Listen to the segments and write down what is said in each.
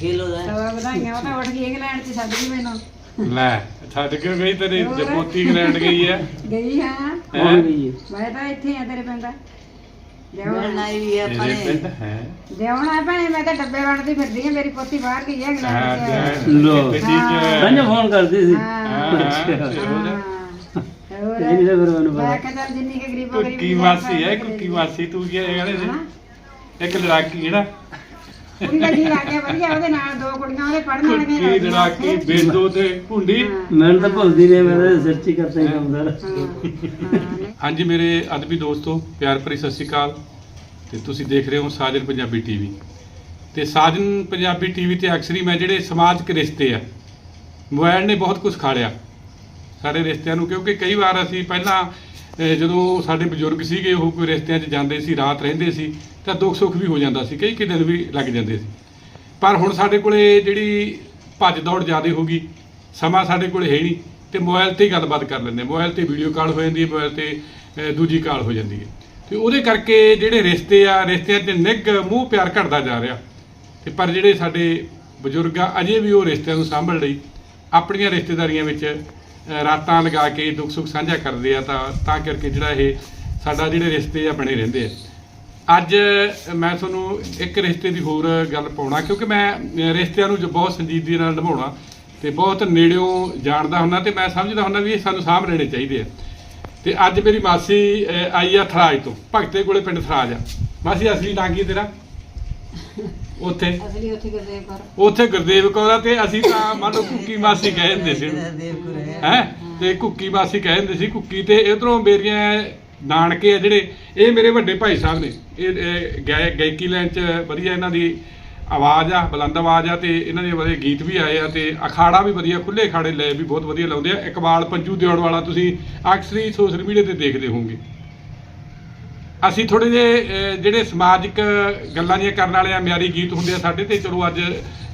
Kilo ਦਾ। ਸਵਾ ਵਧਾਈਆਂ ਉਹ ਤਾਂ ਉੱਠ ਗਈ ਇੰਗਲੈਂਡ ਚ ਛੱਡ ਗਈ ਮੈਨੂੰ। ਲੈ ਛੱਡ ਕੇ ਗਈ ਤੇਰੀ? ਜਪੋਤੀ ਇੰਗਲੈਂਡ ਗਈ ਹੈ ਗਈ ਹਾਂ ਹੈਂ? ਕੌਣ ਗਈ ਹੈ ਮੈਂ ਤਾਂ ਇੱਥੇ ਆ ਤੇਰੇ ਪਿੰਡ। ਦੇਵਣਾ। ਆਈ ਵੀ ਆਪਾਂ ਤੇਰੇ ਨੇ ਪਿੰਡ ਹੈ? ਦੇਵਣਾ ਭੈਣੇ ਮੈਂ ਤਾਂ ਡੱਬੇ ਵੰਡਦੀ ਫਿਰਦੀ ਆ ਮੇਰੀ ਪੋਤੀ ਬਾਹਰ ਗਈ ਹੈ ਹਾਂ ਇੰਗਲੈਂਡ ਚ ਲੋ। ਗੱਡੀ ਚ ਤੈਨੂੰ ਫੋਨ ਕਰਦੀ ਸੀ। ਹਾਂ। ਹੋਰ? ਇਹ ਨਹੀਂ ਤਾਂ ਫਿਰ ਮੈਨੂੰ ਮੈਂ ਪਤਾ ਕਿਹਾ ਚੱਲ ਜਿੰਨੀ ਕਿ ਗਰੀਬੋ ਗਰੀਬ ਕੁੱਕੀ ਮਾਸੀ ਹੈ ਕੁੱਕੀ ਮਾਸੀ ਤੂੰ ਕੀ ਕਹਿੰਦੇ ਸੀ ਇੱਕ ਲੜਾਕੀ ਜਿਹੜਾ ਜੀ ਗਿਆ ਵਧੀਆ ਉਹਦੇ ਨਾਲ ਦੋ ਕੁੜੀਆਂ ਉਹਦੇ ਪੜਨ ਵਾਲੀਆਂ ਕੁੱਕੀ ਲੜਾਕੀ ਬੇਦੋ ਤੇ ਭੁੰਡੀ। ਮੈਨੂੰ ਤਾਂ ਭੁੱਲਦੀ ਨਹੀਂ ਮੈਂ ਤਾਂ ਸਿਰ 'ਚ ਹੀ ਕਰਤਾ ਹੀ ਕੰਮ ਦਾ ਹਾਂ ਹਾਂਜੀ ਮੇਰੇ ਅਦਬੀ ਦੋਸਤੋ ਪਿਆਰ ਭਰੀ ਸਤਿ ਸ਼੍ਰੀ ਅਕਾਲ। ਤੇ ਤੁਸੀਂ ਦੇਖ ਰਹੇ ਹੋ ਸਾਜਨ ਪੰਜਾਬੀ ਟੀਵੀ। ਤੇ ਸਾਜਨ ਪੰਜਾਬੀ ਟੀਵੀ ਤੇ ਅਕਸਰ ਹੀ ਮੈਂ ਜਿਹੜੇ ਸਮਾਜਿਕ ਰਿਸ਼ਤੇ ਆ ਮੋਬਾਈਲ ਨੇ ਬਹੁਤ ਕੁਝ ਖਾ ਲਿਆ ਸਾਡੇ ਰਿਸ਼ਤਿਆਂ ਨੂੰ ਕਿਉਂਕਿ ਕਈ ਵਾਰ ਅਸੀਂ ਪਹਿਲਾਂ ਜਦੋਂ ਸਾਡੇ ਬਜ਼ੁਰਗ ਸੀਗੇ, ਉਹ ਕੋਈ ਰਿਸ਼ਤਿਆਂ 'ਚ ਜਾਂਦੇ ਸੀ, ਰਾਤ ਰਹਿੰਦੇ ਸੀ, ਤਾਂ ਦੁੱਖ ਸੁੱਖ ਵੀ ਹੋ ਜਾਂਦਾ ਸੀ ਕਈ ਕਈ ਦਿਨ ਵੀ ਲੱਗ ਜਾਂਦੇ ਸੀ। ਪਰ ਹੁਣ ਸਾਡੇ ਕੋਲੇ ਜਿਹੜੀ ਭੱਜ ਦੌੜ ਜ਼ਿਆਦਾ ਹੋ ਗਈ, ਸਮਾਂ ਸਾਡੇ ਕੋਲੇ ਹੈ ਨਹੀਂ, ਤੇ ਮੋਬਾਈਲ ਤੇ ਹੀ ਗੱਲਬਾਤ ਕਰ ਲੈਂਦੇ ਹਾਂ। ਮੋਬਾਈਲ ਤੇ ਵੀਡੀਓ ਕਾਲ ਹੋ ਜਾਂਦੀ ਹੈ ਮੋਬਾਈਲ ਤੇ ਦੂਜੀ ਕਾਲ ਹੋ ਜਾਂਦੀ ਹੈ। ਤੇ ਉਹਦੇ ਕਰਕੇ ਜਿਹੜੇ ਰਿਸ਼ਤੇ ਆ, ਰਿਸ਼ਤਿਆਂ 'ਚ ਨਿੱਘ ਮੂੰਹ ਪਿਆਰ ਘਟਦਾ ਜਾ ਰਿਹਾ। ਤੇ ਪਰ ਜਿਹੜੇ ਸਾਡੇ ਬਜ਼ੁਰਗ ਆ, ਅਜੇ ਵੀ ਉਹ ਰਿਸ਼ਤਿਆਂ ਨੂੰ ਸਾਂਭਣ ਲਈ ਆਪਣੀਆਂ ਰਿਸ਼ਤੇਦਾਰੀਆਂ ਵਿੱਚ ਰਾਤਾਂ ਲਗਾ ਕੇ ਦੁੱਖ ਸੁੱਖ ਸਾਂਝਾ ਕਰਦੇ ਆ ਤਾਂ ਤਾਂ ਕਰਕੇ ਜਿਹੜਾ ਇਹ ਸਾਡਾ ਜਿਹੜੇ ਰਿਸ਼ਤੇ ਆ ਬਣੇ ਰਹਿੰਦੇ ਆ। ਅੱਜ ਮੈਂ ਤੁਹਾਨੂੰ ਇੱਕ ਰਿਸ਼ਤੇ ਦੀ ਹੋਰ ਗੱਲ ਪਾਉਣਾ, ਕਿਉਂਕਿ ਮੈਂ ਰਿਸ਼ਤਿਆਂ ਨੂੰ ਜੋ ਬਹੁਤ ਸੰਜੀਦਗੀ ਨਾਲ ਨਿਭਾਉਣਾ ਤੇ ਬਹੁਤ ਨੇੜਿਓਂ ਜਾਣਦਾ ਹੁੰਦਾ ਤੇ ਮੈਂ ਸਮਝਦਾ ਹੁੰਦਾ ਵੀ ਇਹ ਸਾਨੂੰ ਸਾਂਭ ਲੈਣੇ ਚਾਹੀਦੇ ਆ। ਤੇ ਅੱਜ ਮੇਰੀ ਮਾਸੀ ਆਈ ਆ ਥਰਾਜ ਤੋਂ, ਭਗਤੇ ਕੋਲੇ ਪਿੰਡ ਥਰਾਜ ਆ। ਮਾਸੀ, ਅਸਲੀ ਨਾਂ ਕੀ ਤੇਰਾ? ਉੱਥੇ। ਅਸਲੀ ਉੱਥੇ ਕਰਦੇ ਪਰ ਉੱਥੇ ਗੁਰਦੇਵ ਕੌਰ ਆ ਤੇ ਅਸੀਂ ਤਾਂ ਮੰਨ ਲਓ ਕੁੱਕੀ ਮਾਸੀ ਕਹਿ ਦਿੰਦੇ ਸੀ। ਹੈ? ਤੇ ਕੁੱਕੀ ਮਾਸੀ ਕਹਿ ਦਿੰਦੇ ਸੀ ਕੁੱਕੀ ਤੇ ਇਧਰੋਂ ਮੇਰੀਆਂ ਨਾਨਕੇ ਆ ਜਿਹੜੇ ਇਹ ਮੇਰੇ ਵੱਡੇ ਭਾਈ ਸਾਹਿਬ ਨੇ। ਇਹ ਇਹ ਗਾਇ ਗਾਇਕੀ ਲਾਈਨ ਚ ਵਧੀਆ ਇਹਨਾਂ ਦੀ ਆਵਾਜ਼ ਆ ਬੁਲੰਦ ਆਵਾਜ਼ ਆ ਤੇ ਇਹਨਾਂ ਦੇ ਵਧੀਆ ਗੀਤ ਵੀ ਆਏ ਆ ਤੇ ਅਖਾੜਾ ਵੀ ਵਧੀਆ ਖੁੱਲੇ ਅਖਾੜੇ ਲੈ ਵੀ ਬਹੁਤ ਵਧੀਆ ਲਾਉਂਦੇ ਆ। ਇਕਬਾਲ ਪੰਜੂ ਦਿਉਣ ਵਾਲਾ ਤੁਸੀਂ ਅਕਸਰ ਹੀ ਸੋਸ਼ਲ ਮੀਡੀਆ ਤੇ ਦੇਖਦੇ ਹੋਵੋਗੇ। ਅਸੀਂ ਥੋੜੇ ਜਿਹੇ ਜਿਹੜੇ ਸਮਾਜਿਕ ਗੱਲਾਂ ਦੀਆਂ ਕਰਨ ਵਾਲੇ ਆ ਮਿਆਰੀ ਗੀਤ ਹੁੰਦੇ ਆ ਸਾਡੇ ਤੇ ਚਲੋ ਅੱਜ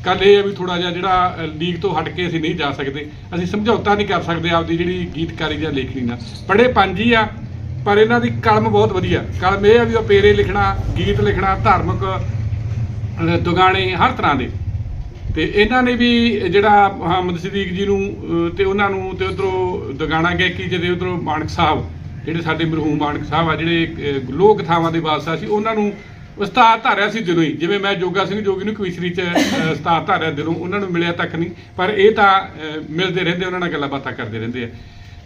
ਕੱਲ ਇਹ ਆ ਵੀ ਥੋੜਾ ਜਿਹਾ ਜਿਹੜਾ ਲੀਗ ਤੋਂ ਹਟ ਕੇ ਅਸੀਂ ਨਹੀਂ ਜਾ ਸਕਦੇ। ਅਸੀਂ ਸਮਝੌਤਾ ਨਹੀਂ ਕਰ ਸਕਦੇ ਆਪਦੀ ਜਿਹੜੀ ਗੀਤਕਾਰੀ ਜਾਂ ਲੇਖਣੀ ਨਾਲ। ਬੜੇ ਪੰਜ ਹੀ ਆ ਪਰ ਇਹਨਾਂ ਦੀ ਕਲਮ ਬਹੁਤ ਵਧੀਆ। ਕਲਮ ਇਹ ਆ ਵੀ ਉਹ ਪੇਰੇ ਲਿਖਣਾ ਗੀਤ ਲਿਖਣਾ ਧਾਰਮਿਕ ਅਹ, ਦੁਗਾਣੇ ਹਰ ਤਰ੍ਹਾਂ ਦੇ। ਤੇ ਇਹਨਾਂ ਨੇ ਵੀ ਜਿਹੜਾ ਮੁਹੰਮਦ ਸਦੀਕ ਜੀ ਨੂੰ ਅਹ, ਤੇ ਉਹਨਾਂ ਨੂੰ ਤੇ ਉਧਰੋਂ ਦੁਗਾਣਾ ਗਾਇਕੀ ਜਿਹਦੇ ਉਧਰੋਂ ਮਾਨਕ ਸਾਹਿਬ ਜਿਹੜੇ ਸਾਡੇ ਮਰਹੂਮ ਮਾਨਕ ਸਾਹਿਬ ਆ ਜਿਹੜੇ ਅਹ, ਲੋਕ ਥਾਵਾਂ ਦੇ ਬਾਦਸ਼ਾਹ ਸੀ ਉਹਨਾਂ ਨੂੰ ਉਸਤਾਦ ਧਾਰਿਆ ਸੀ ਦਿਲੋਂ ਹੀ। ਜਿਵੇਂ ਮੈਂ ਜੋਗਾ ਸਿੰਘ ਜੋਗੀ ਨੂੰ ਕਵਿਸ਼ਰੀ ਚ ਅਹ, ਉਸਤਾਦ ਧਾਰਿਆ ਦਿਲੋਂ ਉਹਨਾਂ ਨੂੰ ਮਿਲਿਆ ਤੱਕ ਨਹੀਂ। ਪਰ ਇਹ ਤਾਂ ਮਿਲਦੇ ਰਹਿੰਦੇ ਉਹਨਾਂ ਨਾਲ ਗੱਲਾਂ ਬਾਤਾਂ ਕਰਦੇ ਰਹਿੰਦੇ ਆ।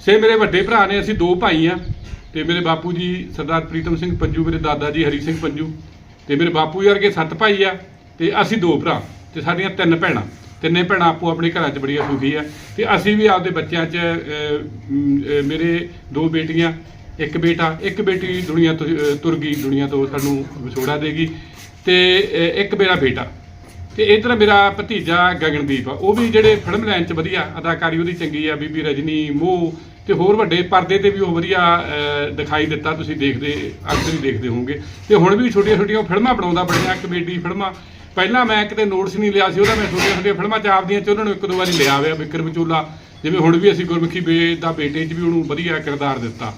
ਸੇ ਮੇਰੇ ਵੱਡੇ ਭਰਾ ਨੇ ਅਸੀਂ ਦੋ ਭਾਈ ਆ। ਤੇ ਮੇਰੇ ਬਾਪੂ ਜੀ ਸਰਦਾਰ ਪ੍ਰੀਤਮ ਸਿੰਘ ਪੰਜੂ ਮੇਰੇ ਦਾਦਾ ਜੀ ਹਰੀ ਸਿੰਘ ਪੰਜੂ। ਤੇ ਮੇਰੇ ਬਾਪੂ ਜੀ ਵਰਗੇ ਸੱਤ ਭਾਈ ਆ ਤੇ ਅਸੀਂ ਦੋ ਭਰਾ। ਤੇ ਸਾਡੀਆਂ ਤਿੰਨ ਭੈਣਾਂ। ਤਿੰਨੇ ਭੈਣਾਂ ਆਪੋ ਆਪਣੇ ਘਰਾਂ 'ਚ ਬੜੀਆਂ ਸੁਖੀ ਆ। ਤੇ ਅਸੀਂ ਵੀ ਆਪਦੇ ਬੱਚਿਆਂ 'ਚ ਮੇਰੇ ਦੋ ਬੇਟੀਆਂ, ਇੱਕ ਬੇਟਾ, ਇੱਕ ਬੇਟੀ ਦੁਨੀਆ ਤੋਂ ਤੁਰ ਗਈ, ਦੁਨੀਆ ਤੋਂ ਸਾਨੂੰ ਵਿਛੋੜਾ ਦੇਗੀ ਤੇ ਇੱਕ ਮੇਰਾ ਬੇਟਾ। ਤੇ ਇਧਰ ਮੇਰਾ ਭਤੀਜਾ ਗਗਨਦੀਪ ਆ। ਉਹ ਵੀ ਜਿਹੜੇ ਫਿਲਮ ਲਾਈਨ 'ਚ ਵਧੀਆ, ਅਦਾਕਾਰੀ ਉਹਦੀ ਚੰਗੀ ਆ, ਬੀਬੀ ਰਜਨੀ, ਮੋਹ, ਤੇ ਹੋਰ ਵੱਡੇ ਪਰਦੇ ਤੇ ਵੀ ਉਹ ਵਧੀਆ ਦਿਖਾਈ ਦਿੱਤਾ। ਤੁਸੀਂ ਦੇਖਦੇ ਅਕਸਰ ਹੀ ਦੇਖਦੇ ਹੋਵੋਗੇ। ਤੇ ਹੁਣ ਵੀ ਛੋਟੀਆਂ ਛੋਟੀਆਂ ਫਿਲਮਾਂ ਬਣਾਉਂਦਾ ਬੜੀਆਂ ਕਮੇਡੀ ਫਿਲਮਾਂ ਪਹਿਲਾਂ ਮੈਂ ਕਿਤੇ ਨੋਟਸ ਨਹੀਂ ਲਿਆ ਸੀ, ਉਹਦਾ ਮੈਂ ਛੋਟੀਆਂ ਛੋਟੀਆਂ ਫਿਲਮਾਂ ਚ ਆਪਦੀਆਂ ਚ ਉਹਨਾਂ ਨੂੰ ਇੱਕ ਦੋ ਵਾਰੀ ਲਿਆ ਹੋਇਆ ਵਿਕਰ ਵਿਚੋਲਾ ਜਿਵੇਂ ਹੁਣ ਵੀ ਅਸੀਂ ਗੁਰਮੁਖੀ ਬੇ ਦਾ ਬੇਟੇ 'ਚ ਵੀ ਉਹਨੂੰ ਵਧੀਆ ਕਿਰਦਾਰ ਦਿੱਤਾ।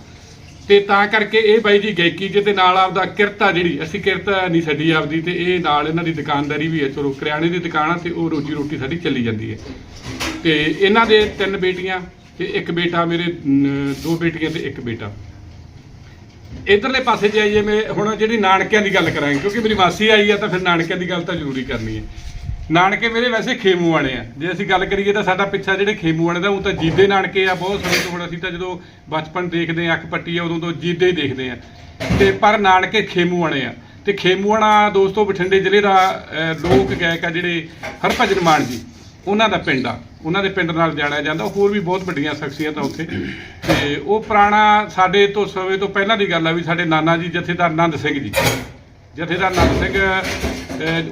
ਤੇ ਤਾਂ ਕਰਕੇ ਇਹ ਬਾਈ ਜੀ ਗਾਇਕੀ ਚ ਤੇ ਨਾਲ ਆਪਦਾ ਕਿਰਤ ਆ ਜਿਹੜੀ, ਅਸੀਂ ਕਿਰਤ ਨਹੀਂ ਛੱਡੀ ਆਪਦੀ ਤੇ ਇਹ ਨਾਲ ਇਹਨਾਂ ਦੀ ਦੁਕਾਨਦਾਰੀ ਵੀ ਹੈ, ਚਲੋ ਕਰਿਆਣੇ ਦੀ ਦੁਕਾਨ ਆ ਤੇ ਉਹ ਰੋਜੀ ਰੋਟੀ ਸਾਡੀ ਚੱਲੀ ਜਾਂਦੀ ਹੈ। ਤੇ ਇਹਨਾਂ ਦੇ ਤਿੰਨ ਬੇਟੀਆਂ ਤੇ ਇੱਕ ਬੇਟਾ ਮੇਰੇ ਦੋ ਬੇਟੀਆਂ ਤੇ ਇੱਕ ਬੇਟਾ। ਇਧਰਲੇ ਪਾਸੇ ਜੇ ਆਈਏ ਮੈਂ ਹੁਣ ਜਿਹੜੀ ਨਾਨਕਿਆਂ ਦੀ ਗੱਲ ਕਰਾਂਗੇ ਕਿਉਂਕਿ ਮੇਰੀ ਮਾਸੀ ਆਈ ਆ ਤਾਂ ਫਿਰ ਨਾਨਕਿਆਂ ਦੀ ਗੱਲ ਤਾਂ ਜ਼ਰੂਰੀ ਕਰਨੀ ਹੈ। ਨਾਨਕੇ ਮੇਰੇ ਵੈਸੇ ਖੇਮੂ ਵਾਲੇ ਆ। ਜੇ ਅਸੀਂ ਗੱਲ ਕਰੀਏ ਤਾਂ ਸਾਡਾ ਪਿੱਛਾ ਜਿਹੜੇ ਖੇਮੂ ਵਾਲੇ ਦਾ ਉਹ ਤਾਂ ਜੀਦੇ ਨਾਨਕੇ ਆ ਬਹੁਤ ਸਮੇਂ ਤੋਂ ਹੁਣ ਅਸੀਂ ਤਾਂ ਜਦੋਂ ਬਚਪਨ ਦੇਖਦੇ ਆ ਅੱਖ ਪੱਟੀ ਆ ਉਦੋਂ ਤੋਂ ਜੀਦੇ ਹੀ ਦੇਖਦੇ ਆ ਤੇ ਪਰ ਨਾਨਕੇ ਖੇਮੂ ਵਾਲੇ ਆ। ਤੇ ਖੇਮੂ ਵਾਲਾ ਦੋਸਤੋ ਬਠਿੰਡੇ ਜ਼ਿਲ੍ਹੇ ਦਾ ਅਹ, ਲੋਕ ਗਾਇਕ ਆ ਜਿਹੜੇ ਹਰਭਜਨ ਮਾਨ ਜੀ ਉਹਨਾਂ ਦਾ ਪਿੰਡ ਆ। ਉਹਨਾਂ ਦੇ ਪਿੰਡ ਨਾਲ ਜਾਣਿਆ ਜਾਂਦਾ। ਹੋਰ ਵੀ ਬਹੁਤ ਵੱਡੀਆਂ ਸ਼ਖਸੀਅਤਾਂ ਉੱਥੇ। ਤੇ ਉਹ ਪੁਰਾਣਾ ਸਾਡੇ ਤੋਂ ਸਮੇਂ ਤੋਂ ਪਹਿਲਾਂ ਦੀ ਗੱਲ ਆ ਵੀ ਸਾਡੇ ਨਾਨਾ ਜੀ, ਜਥੇਦਾਰ ਆਨੰਦ ਸਿੰਘ ਜੀ। ਜਥੇਦਾਰ ਆਨੰਦ ਸਿੰਘ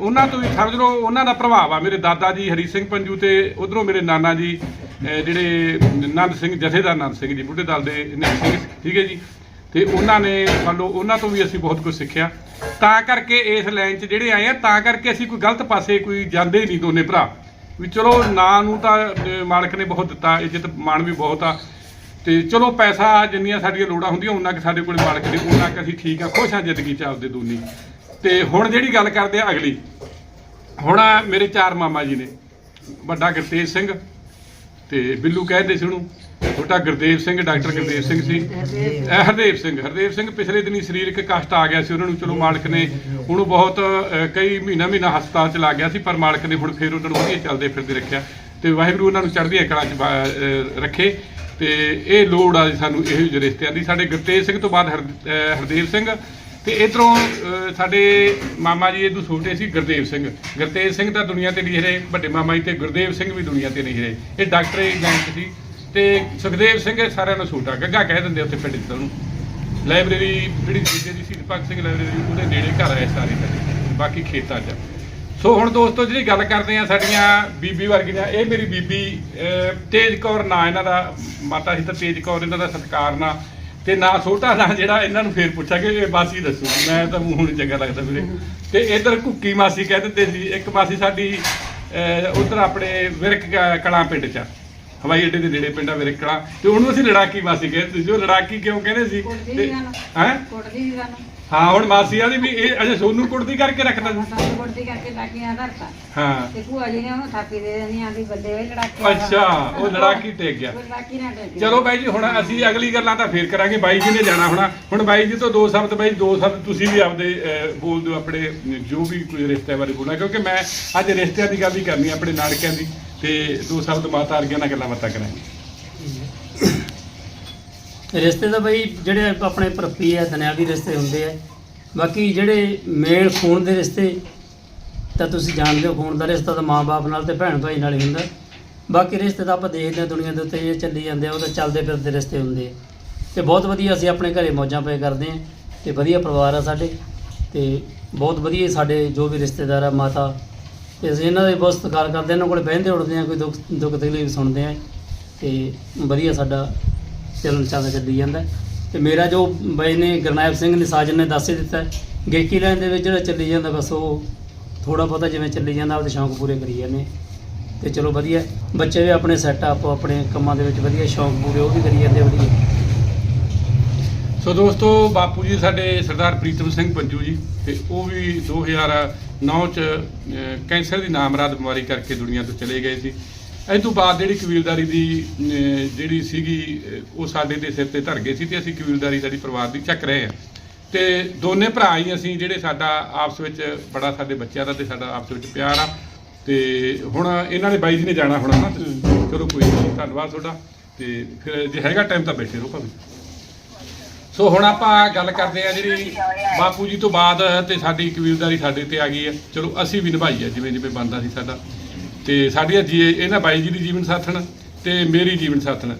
ਉਹਨਾਂ ਤੋਂ ਵੀ ਸਮਝ ਲਓ, ਉਹਨਾਂ ਦਾ ਪ੍ਰਭਾਵ ਆ। ਮੇਰੇ ਦਾਦਾ ਜੀ ਹਰੀ ਸਿੰਘ ਪੰਜੂ ਤੇ ਉਧਰੋਂ ਮੇਰੇ ਨਾਨਾ ਜੀ ਜਿਹੜੇ ਆਨੰਦ ਸਿੰਘ, ਜਥੇਦਾਰ ਆਨੰਦ ਸਿੰਘ ਜੀ, ਬੁੱਢੇ ਦਲ ਦੇ ਨੇ ਸਿੰਘ ਠੀਕ ਹੈ ਜੀ? ਤੇ ਉਹਨਾਂ ਨੇ ਮੰਨ ਲਓ, ਉਹਨਾਂ ਤੋਂ ਵੀ ਅਸੀਂ ਬਹੁਤ ਕੁਝ ਸਿੱਖਿਆ। ਤਾਂ ਕਰਕੇ ਇਸ ਲਾਈਨ 'ਚ ਜਿਹੜੇ ਆਏ ਆ, ਤਾਂ ਕਰਕੇ ਅਸੀਂ ਕੋਈ ਗਲਤ ਪਾਸੇ ਕੋਈ ਜਾਂਦੇ ਹੀ ਨਹੀਂ ਦੋਨੇ ਭਰਾ। ਵੀ ਚਲੋ ਨਾਂ ਨੂੰ ਤਾਂ ਅਹ, ਮਾਲਕ ਨੇ ਬਹੁਤ ਦਿੱਤਾ ਇੱਜ਼ਤ ਮਾਣ ਵੀ ਬਹੁਤ ਆ। ਤੇ ਚਲੋ ਪੈਸਾ ਜਿੰਨੀਆਂ ਸਾਡੀਆਂ ਲੋੜਾਂ ਹੁੰਦੀਆਂ ਉਹਨਾਂ ਕਿ ਸਾਡੇ ਕੋਲ ਮਾਲਕ ਦੇ ਉਹਨਾਂ ਕਿ ਅਸੀਂ ਠੀਕ ਆ ਖੁਸ਼ ਆ ਜ਼ਿੰਦਗੀ ਚ ਆਪਦੇ ਦੋਨੀ। ਤੇ ਹੁਣ ਜਿਹੜੀ ਗੱਲ ਕਰਦੇ ਆ ਅਗਲੀ। ਹੁਣ ਮੇਰੇ ਚਾਰ ਮਾਮਾ ਜੀ ਨੇ ਵੱਡਾ ਗੁਰਤੇਜ ਸਿੰਘ ਤੇ ਬਿੱਲੂ ਕਹਿੰਦੇ ਸੀ ਉਹਨੂੰ ਛੋਟਾ ਗੁਰਦੇਵ ਸਿੰਘ ਡਾਕਟਰ ਗੁਰਦੇਵ ਸਿੰਘ ਸੀ। ਇਹ ਹਰਦੇਵ ਸਿੰਘ ਹਰਦੇਵ ਸਿੰਘ ਪਿਛਲੇ ਦਿਨੀ ਸਰੀਰਕ ਕਸ਼ਟ ਆ ਗਿਆ ਸੀ ਉਹਨਾਂ ਨੂੰ ਚਲੋ ਮਾਲਕ ਨੇ ਉਹਨੂੰ ਬਹੁਤ ਕਈ ਮਹੀਨਾ ਮਹੀਨਾ ਹਸਪਤਾਲ ਚ ਲੱਗ ਗਿਆ ਸੀ ਪਰ ਮਾਲਕ ਨੇ ਹੁਣ ਫੇਰ ਉਹਨਾਂ ਨੂੰ ਵਧੀਆ ਚੱਲਦੇ ਫਿਰਦੇ ਰੱਖਿਆ। ਤੇ ਵਾਹਿਗੁਰੂ ਉਹਨਾਂ ਨੂੰ ਚੜ੍ਹਦੀਆਂ ਕਲਾ ਚ ਰੱਖੇ। ਤੇ ਇਹ ਲੋੜ ਆ ਸਾਨੂੰ ਇਹੋ ਜਿਹੇ ਰਿਸ਼ਤਿਆਂ ਦੀ। ਸਾਡੇ ਗੁਰਤੇਜ ਸਿੰਘ ਤੋਂ ਬਾਅਦ ਹਰਦੇਵ ਸਿੰਘ ਤੇ ਇਧਰੋਂ ਸਾਡੇ ਮਾਮਾ ਜੀ ਇਹਦੋਂ ਛੋਟੇ ਸੀ ਗੁਰਦੇਵ ਸਿੰਘ। ਗੁਰਤੇਜ ਸਿੰਘ ਤਾਂ ਦੁਨੀਆ ਤੇ ਨਹੀਂ ਰਹੇ ਵੱਡੇ ਮਾਮਾ ਜੀ ਤੇ ਗੁਰਦੇਵ ਸਿੰਘ ਵੀ ਦੁਨੀਆ ਤੇ ਨਹੀਂ ਰਹੇ। ਇਹ ਡਾਕਟਰੀ ਗੈਂਕ ਸੀ। ਤੇ ਸੁਖਦੇਵ ਸਿੰਘ ਇਹ ਸਾਰਿਆਂ ਨੂੰ ਛੋਟਾ ਗੱਗਾ ਕਹਿ ਦਿੰਦੇ ਉੱਥੇ ਪਿੰਡ 'ਚ ਉਹਨੂੰ ਲਾਇਬ੍ਰੇਰੀ, ਜਿਹੜੀ ਦੂਜੇ ਦੀ ਸੀ ਭਗਤ ਸਿੰਘ ਲਾਇਬ੍ਰੇਰੀ, ਉਹਦੇ ਨੇੜੇ ਘਰ ਹੈ ਸਾਰੇ ਸਾਡੇ ਬਾਕੀ ਖੇਤਾਂ 'ਚ ਸੋ ਹੁਣ ਦੋਸਤੋ, ਜਿਹੜੀ ਗੱਲ ਕਰਦੇ ਆ ਸਾਡੀਆਂ ਬੀਬੀ ਵਰਗੀਆਂ, ਇਹ ਮੇਰੀ ਬੀਬੀ ਤੇਜ ਕੌਰ ਨਾਂ ਇਹਨਾਂ ਦਾ, ਮਾਤਾ ਸੀ ਤਾਂ ਤੇਜ ਕੌਰ, ਇਹਨਾਂ ਦਾ ਸਤਕਾਰ ਨਾਂ ਤੇ ਨਾ ਛੋਟਾ ਨਾਂ ਜਿਹੜਾ ਇਹਨਾਂ ਨੂੰ ਫੇਰ ਪੁੱਛਾਂਗੇ ਇਹ ਮਾਸੀ ਦੱਸੋ। ਮੈਂ ਤਾਂ ਮੂੰਹ ਨੂੰ ਚੰਗਾ ਲੱਗਦਾ ਵੀਰੇ। ਤੇ ਇਧਰ ਕੁੱਕੀ ਮਾਸੀ ਕਹਿ ਦਿੰਦੇ ਸੀ, ਇੱਕ ਮਾਸੀ ਸਾਡੀ ਉਧਰ ਆਪਣੇ ਵਿਰਕ ਕਲਾਂ ਪਿੰਡ 'ਚ ਹਵਾਈ ਅੱਡੇ ਦੇ ਨੇੜੇ ਪਿੰਡਾ ਵਿਰਕ ਕਲਾਂ ਤੇ ਉਹਨੂੰ ਅਸੀਂ ਲੜਾਕੀ ਮਾਸੀ ਕਹਿੰਦੇ ਸੀ ਉਹ ਲੜਾਕੀ ਕਿਉਂ ਕਹਿੰਦੇ ਸੀ? ਕੁੱਟਦੀ ਤੇ ਸੀ ਸਾਨੂੰ। ਹੈ? ਕੁੱਟਦੀ ਸੀ ਸਾਨੂੰ। ਹਾਂ ਹੁਣ ਮਾਸੀ ਆਦੀ ਵੀ ਇਹ ਅਜੇ ਸੋਨੂੰ ਕੁੜਦੀ ਕਰਕੇ ਰੱਖਦਾ ਸੀ। ਸਾਨੂੰ ਕੁੱਟਦੀ ਕਰਕੇ ਟਾਕੀਆਂ ਧਰਤਾ। ਹਾਂ। ਤੇ ਭੂਆ ਜੀ ਨੇ ਉਹਨੂੰ ਥਾਪੀ ਦੇ ਦੇਣੀ ਆਂਦੀ ਬੱਲੇ ਹੋਏ ਲੜਾਕੀ ਅੱਛਾ ਉਹ ਲੜਾਕੀ ਟੇਕ ਗਿਆ। ਲੜਾਕੀ ਨਾ ਟੇਕੀ ਚਲੋ ਬਾਈ ਜੀ ਹੁਣ ਅਸੀਂ ਅਗਲੀ ਗੱਲਾਂ ਤਾਂ ਫੇਰ ਕਰਾਂਗੇ। ਬਾਈ ਜੀ ਨੇ ਜਾਣਾ ਹੋਣਾ। ਹੁਣ ਬਾਈ ਜੀ ਤੋਂ ਦੋ ਸ਼ਬਦ ਬਾਈ ਦੋ ਸ਼ਬਦ ਤੁਸੀਂ ਵੀ ਆਪਦੇ ਅਹ, ਬੋਲ ਦਿਓ ਆਪਣੇ ਜੋ ਵੀ ਕੋਈ ਰਿਸ਼ਤੇ ਬਾਰੇ ਬੋਲਣਾ। ਕਿਉਂਕਿ ਮੈਂ ਅੱਜ ਰਿਸ਼ਤਿਆਂ ਦੀ ਗੱਲ ਹੀ ਕਰਨੀ ਆਪਣੇ ਨਾਨਕਿਆਂ ਦੀ। ਤੇ ਦੋ ਸ਼ਬਦ ਮਾਤਾ ਵਰਗੀਆਂ ਨਾਲ ਗੱਲਾਂ ਬਾਤਾਂ ਕਰਾਂਗੇ। ਰਿਸ਼ਤੇ ਤਾਂ ਬਈ ਜਿਹੜੇ ਆਪਣੇ ਭਰਪੀ ਆ, ਦੁਨਿਆਵੀ ਰਿਸ਼ਤੇ ਹੁੰਦੇ ਆ। ਬਾਕੀ ਜਿਹੜੇ ਮੇਲ ਖੂਨ ਦੇ ਰਿਸ਼ਤੇ, ਤਾਂ ਤੁਸੀਂ ਜਾਣਦੇ ਹੋ ਖੂਨ ਦਾ ਰਿਸ਼ਤਾ ਤਾਂ ਮਾਂ-ਬਾਪ ਨਾਲ ਤੇ ਭੈਣ ਭਾਈ ਨਾਲ ਹੀ ਹੁੰਦਾ। ਬਾਕੀ ਰਿਸ਼ਤੇ ਤਾਂ ਆਪਾਂ ਦੇਖਦੇ ਹਾਂ ਦੁਨੀਆ ਦੇ ਉੱਤੇ, ਇਹ ਚੱਲੀ ਜਾਂਦੇ ਆ, ਉਹ ਤਾਂ ਚੱਲਦੇ ਫਿਰਦੇ ਰਿਸ਼ਤੇ ਹੁੰਦੇ ਆ। ਤੇ ਬਹੁਤ ਵਧੀਆ ਅਸੀਂ ਆਪਣੇ ਘਰੇ ਮੌਜਾਂ ਪਏ ਕਰਦੇ ਹਾਂ, ਤੇ ਵਧੀਆ ਪਰਿਵਾਰ ਆ ਸਾਡੇ। ਤੇ ਬਹੁਤ ਵਧੀਆ ਸਾਡੇ ਜੋ ਵੀ ਰਿਸ਼ਤੇਦਾਰ ਆ, ਮਾਤਾ ਤੇ ਅਸੀਂ ਇਹਨਾਂ ਦੇ ਬਹੁਤ ਸਤਿਕਾਰ ਕਰਦੇ ਹਾਂ ਇਹਨਾਂ ਕੋਲ ਬਹਿੰਦੇ ਉੱਠਦੇ ਆ ਕੋਈ ਦੁੱਖ ਦੁੱਖ ਤਕਲੀਫ ਸੁਣਦੇ ਆ ਤੇ ਵਧੀਆ ਸਾਡਾ ਚੱਲਣ ਚੱਲਦਾ ਚੱਲੀ ਜਾਂਦਾ। ਤੇ ਮੇਰਾ ਜੋ ਬਾਈ ਨੇ ਗੁਰਨਾਇਬ ਸਿੰਘ ਨੇ ਸਾਜਨ ਨੇ ਦੱਸ ਹੀ ਦਿੱਤਾ ਹੈ, ਗਾਇਕੀ ਲਾਈਨ ਦੇ ਵਿੱਚ ਜਿਹੜਾ ਚੱਲੀ ਜਾਂਦਾ ਬਸ ਉਹ ਥੋੜਾ ਬਹੁਤਾ ਜਿਵੇਂ ਚੱਲੀ ਜਾਂਦਾ ਆਪਦੇ ਸ਼ੌਂਕ ਪੂਰੇ ਕਰੀ ਜਾਂਦੇ। ਤੇ ਚਲੋ ਵਧੀਆ ਬੱਚੇ ਵੀ ਆਪਣੇ ਸੈੱਟ ਆਪੋ ਆਪਣੇ ਕੰਮਾਂ ਦੇ ਵਿੱਚ ਵਧੀਆ ਸ਼ੌਂਕ ਪੂਰੇ ਉਹ ਵੀ ਕਰੀ ਜਾਂਦੇ ਵਧੀਆ। ਸੋ ਦੋਸਤੋ ਬਾਪੂ ਜੀ ਸਾਡੇ ਸਰਦਾਰ ਪ੍ਰੀਤਮ ਸਿੰਘ ਪੰਜੂ ਜੀ ਤੇ ਉਹ ਵੀ 2009 ਚ ਕੈਂਸਰ ਦੀ ਨਾਮਰਾਦ ਬਿਮਾਰੀ ਕਰਕੇ ਦੁਨੀਆ ਤੋਂ ਚਲੇ ਗਏ ਸੀ। ਇਹ ਤੋਂ ਬਾਅਦ ਜਿਹੜੀ ਕਬੀਲਦਾਰੀ ਦੀ ਜਿਹੜੀ ਸੀਗੀ ਉਹ ਸਾਡੇ ਦੇ ਸਿਰ ਤੇ ਧਰ ਗਏ ਸੀ ਤੇ ਅਸੀਂ ਕਬੀਲਦਾਰੀ ਸਾਡੀ ਪਰਿਵਾਰ ਦੀ ਚੱਕ ਰਹੇ ਹਾਂ। ਤੇ ਦੋਨੇ ਭਰਾ ਹੀ ਅਸੀਂ ਜਿਹੜੇ ਸਾਡਾ ਆਪਸ ਵਿੱਚ ਬੜਾ ਸਾਡੇ ਬੱਚਿਆਂ ਦਾ ਤੇ ਸਾਡਾ ਆਪਸ ਵਿੱਚ ਪਿਆਰ ਆ। ਤੇ ਹੁਣ ਇਹਨਾਂ ਨੇ ਬਾਈ ਜੀ ਨੇ ਜਾਣਾ ਹੋਣਾ ਨਾ। ਚਲੋ ਕੋਈ ਨਹੀਂ ਧੰਨਵਾਦ ਤੁਹਾਡਾ। ਤੇ ਫਿਰ ਜੇ ਹੈਗਾ ਟਾਈਮ ਤਾਂ ਬੈਠੇ ਰਹੋ ਭਾਵੇਂ। ਸੋ ਹੁਣ ਆਪਾਂ ਗੱਲ ਕਰਦੇ ਆ ਜਿਹੜੀ ਬਾਪੂ ਜੀ ਤੋਂ ਬਾਅਦ ਤੇ ਸਾਡੀ ਕਬੀਲਦਾਰੀ ਸਾਡੇ ਤੇ ਆ ਗਈ ਹੈ। ਚਲੋ, ਅਸੀਂ ਵੀ ਨਿਭਾਈ ਹੈ ਜਿਵੇਂ ਜਿਵੇਂ ਬਣਦਾ ਸੀ ਸਾਡਾ। ਤੇ ਸਾਡੀਆਂ ਜੀ, ਇਹਨਾਂ ਬਾਈ ਜੀ ਦੀ ਜੀਵਨ ਸਾਥਣ ਤੇ ਮੇਰੀ ਜੀਵਨ ਸਾਥਣ।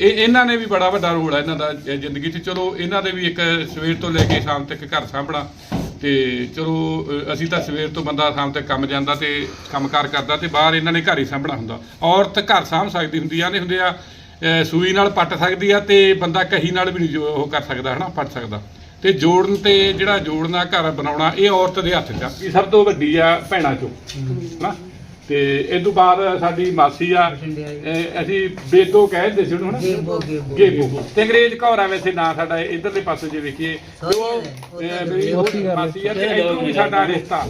ਇਹ, ਇਹਨਾਂ ਨੇ ਵੀ ਬੜਾ ਵੱਡਾ ਰੋਲ ਹੈ ਇਹਨਾਂ ਦਾ ਜ਼ਿੰਦਗੀ 'ਚ। ਚਲੋ, ਇਹਨਾਂ ਦੇ ਵੀ ਇੱਕ ਸਵੇਰ ਤੋਂ ਲੈ ਕੇ ਸ਼ਾਮ ਤੱਕ ਘਰ ਸਾਂਭਣਾ। ਤੇ ਚਲੋ ਅਸੀਂ ਤਾਂ ਸਵੇਰ ਤੋਂ ਬੰਦਾ ਸ਼ਾਮ ਤੱਕ ਕੰਮ ਜਾਂਦਾ ਤੇ ਕੰਮਕਾਰ ਕਰਦਾ ਤੇ ਬਾਹਰ ਇਹਨਾਂ ਨੇ ਘਰ ਹੀ ਸਾਂਭਣਾ ਹੁੰਦਾ। ਔਰਤ ਘਰ ਸਾਂਭ ਸਕਦੀ ਹੁੰਦੀ ਆ ਨੇ ਹੁੰਦੇ ਆ ਸੂਈ ਨਾਲ ਪੱਟ ਸਕਦੀ ਆ ਤੇ ਬੰਦਾ ਕਹੀ ਨਾਲ ਵੀ ਨਹੀਂ ਉਹ ਕਰ ਸਕਦਾ ਹਨਾ ਪੱਟ ਸਕਦਾ। ਤੇ ਜੋੜਨ ਤੇ ਜਿਹੜਾ ਜੋੜਨਾ ਘਰ ਬਣਾਉਣਾ ਇਹ ਔਰਤ ਦੇ ਹੱਥ 'ਚ ਆ। ਇਹ ਸਭ ਤੋਂ ਵੱਡੀ ਆ ਭੈਣਾਂ 'ਚੋਂ ਹਨਾ। ਤੇ ਇਹ ਤੋਂ ਬਾਅਦ ਸਾਡੀ ਮਾਸੀ ਆ ਇਹ ਅਸੀਂ ਬੇਦੋ ਕਹਿੰਦੇ ਸੀ ਉਹਨੂੰ ਹਨਾ। ਗੇਬੋ ਤੇ ਅੰਗਰੇਜ਼ ਕੌਰ ਆ ਵੈਸੇ ਨਾਂ ਸਾਡਾ ਇਧਰਲੇ ਪਾਸੇ ਜੇ ਵੇਖੀਏ। ਮੇਰੀ ਉਹ ਮਾਸੀ ਆ ਤੇ ਇੱਥੋਂ ਵੀ ਸਾਡਾ ਰਿਸ਼ਤਾ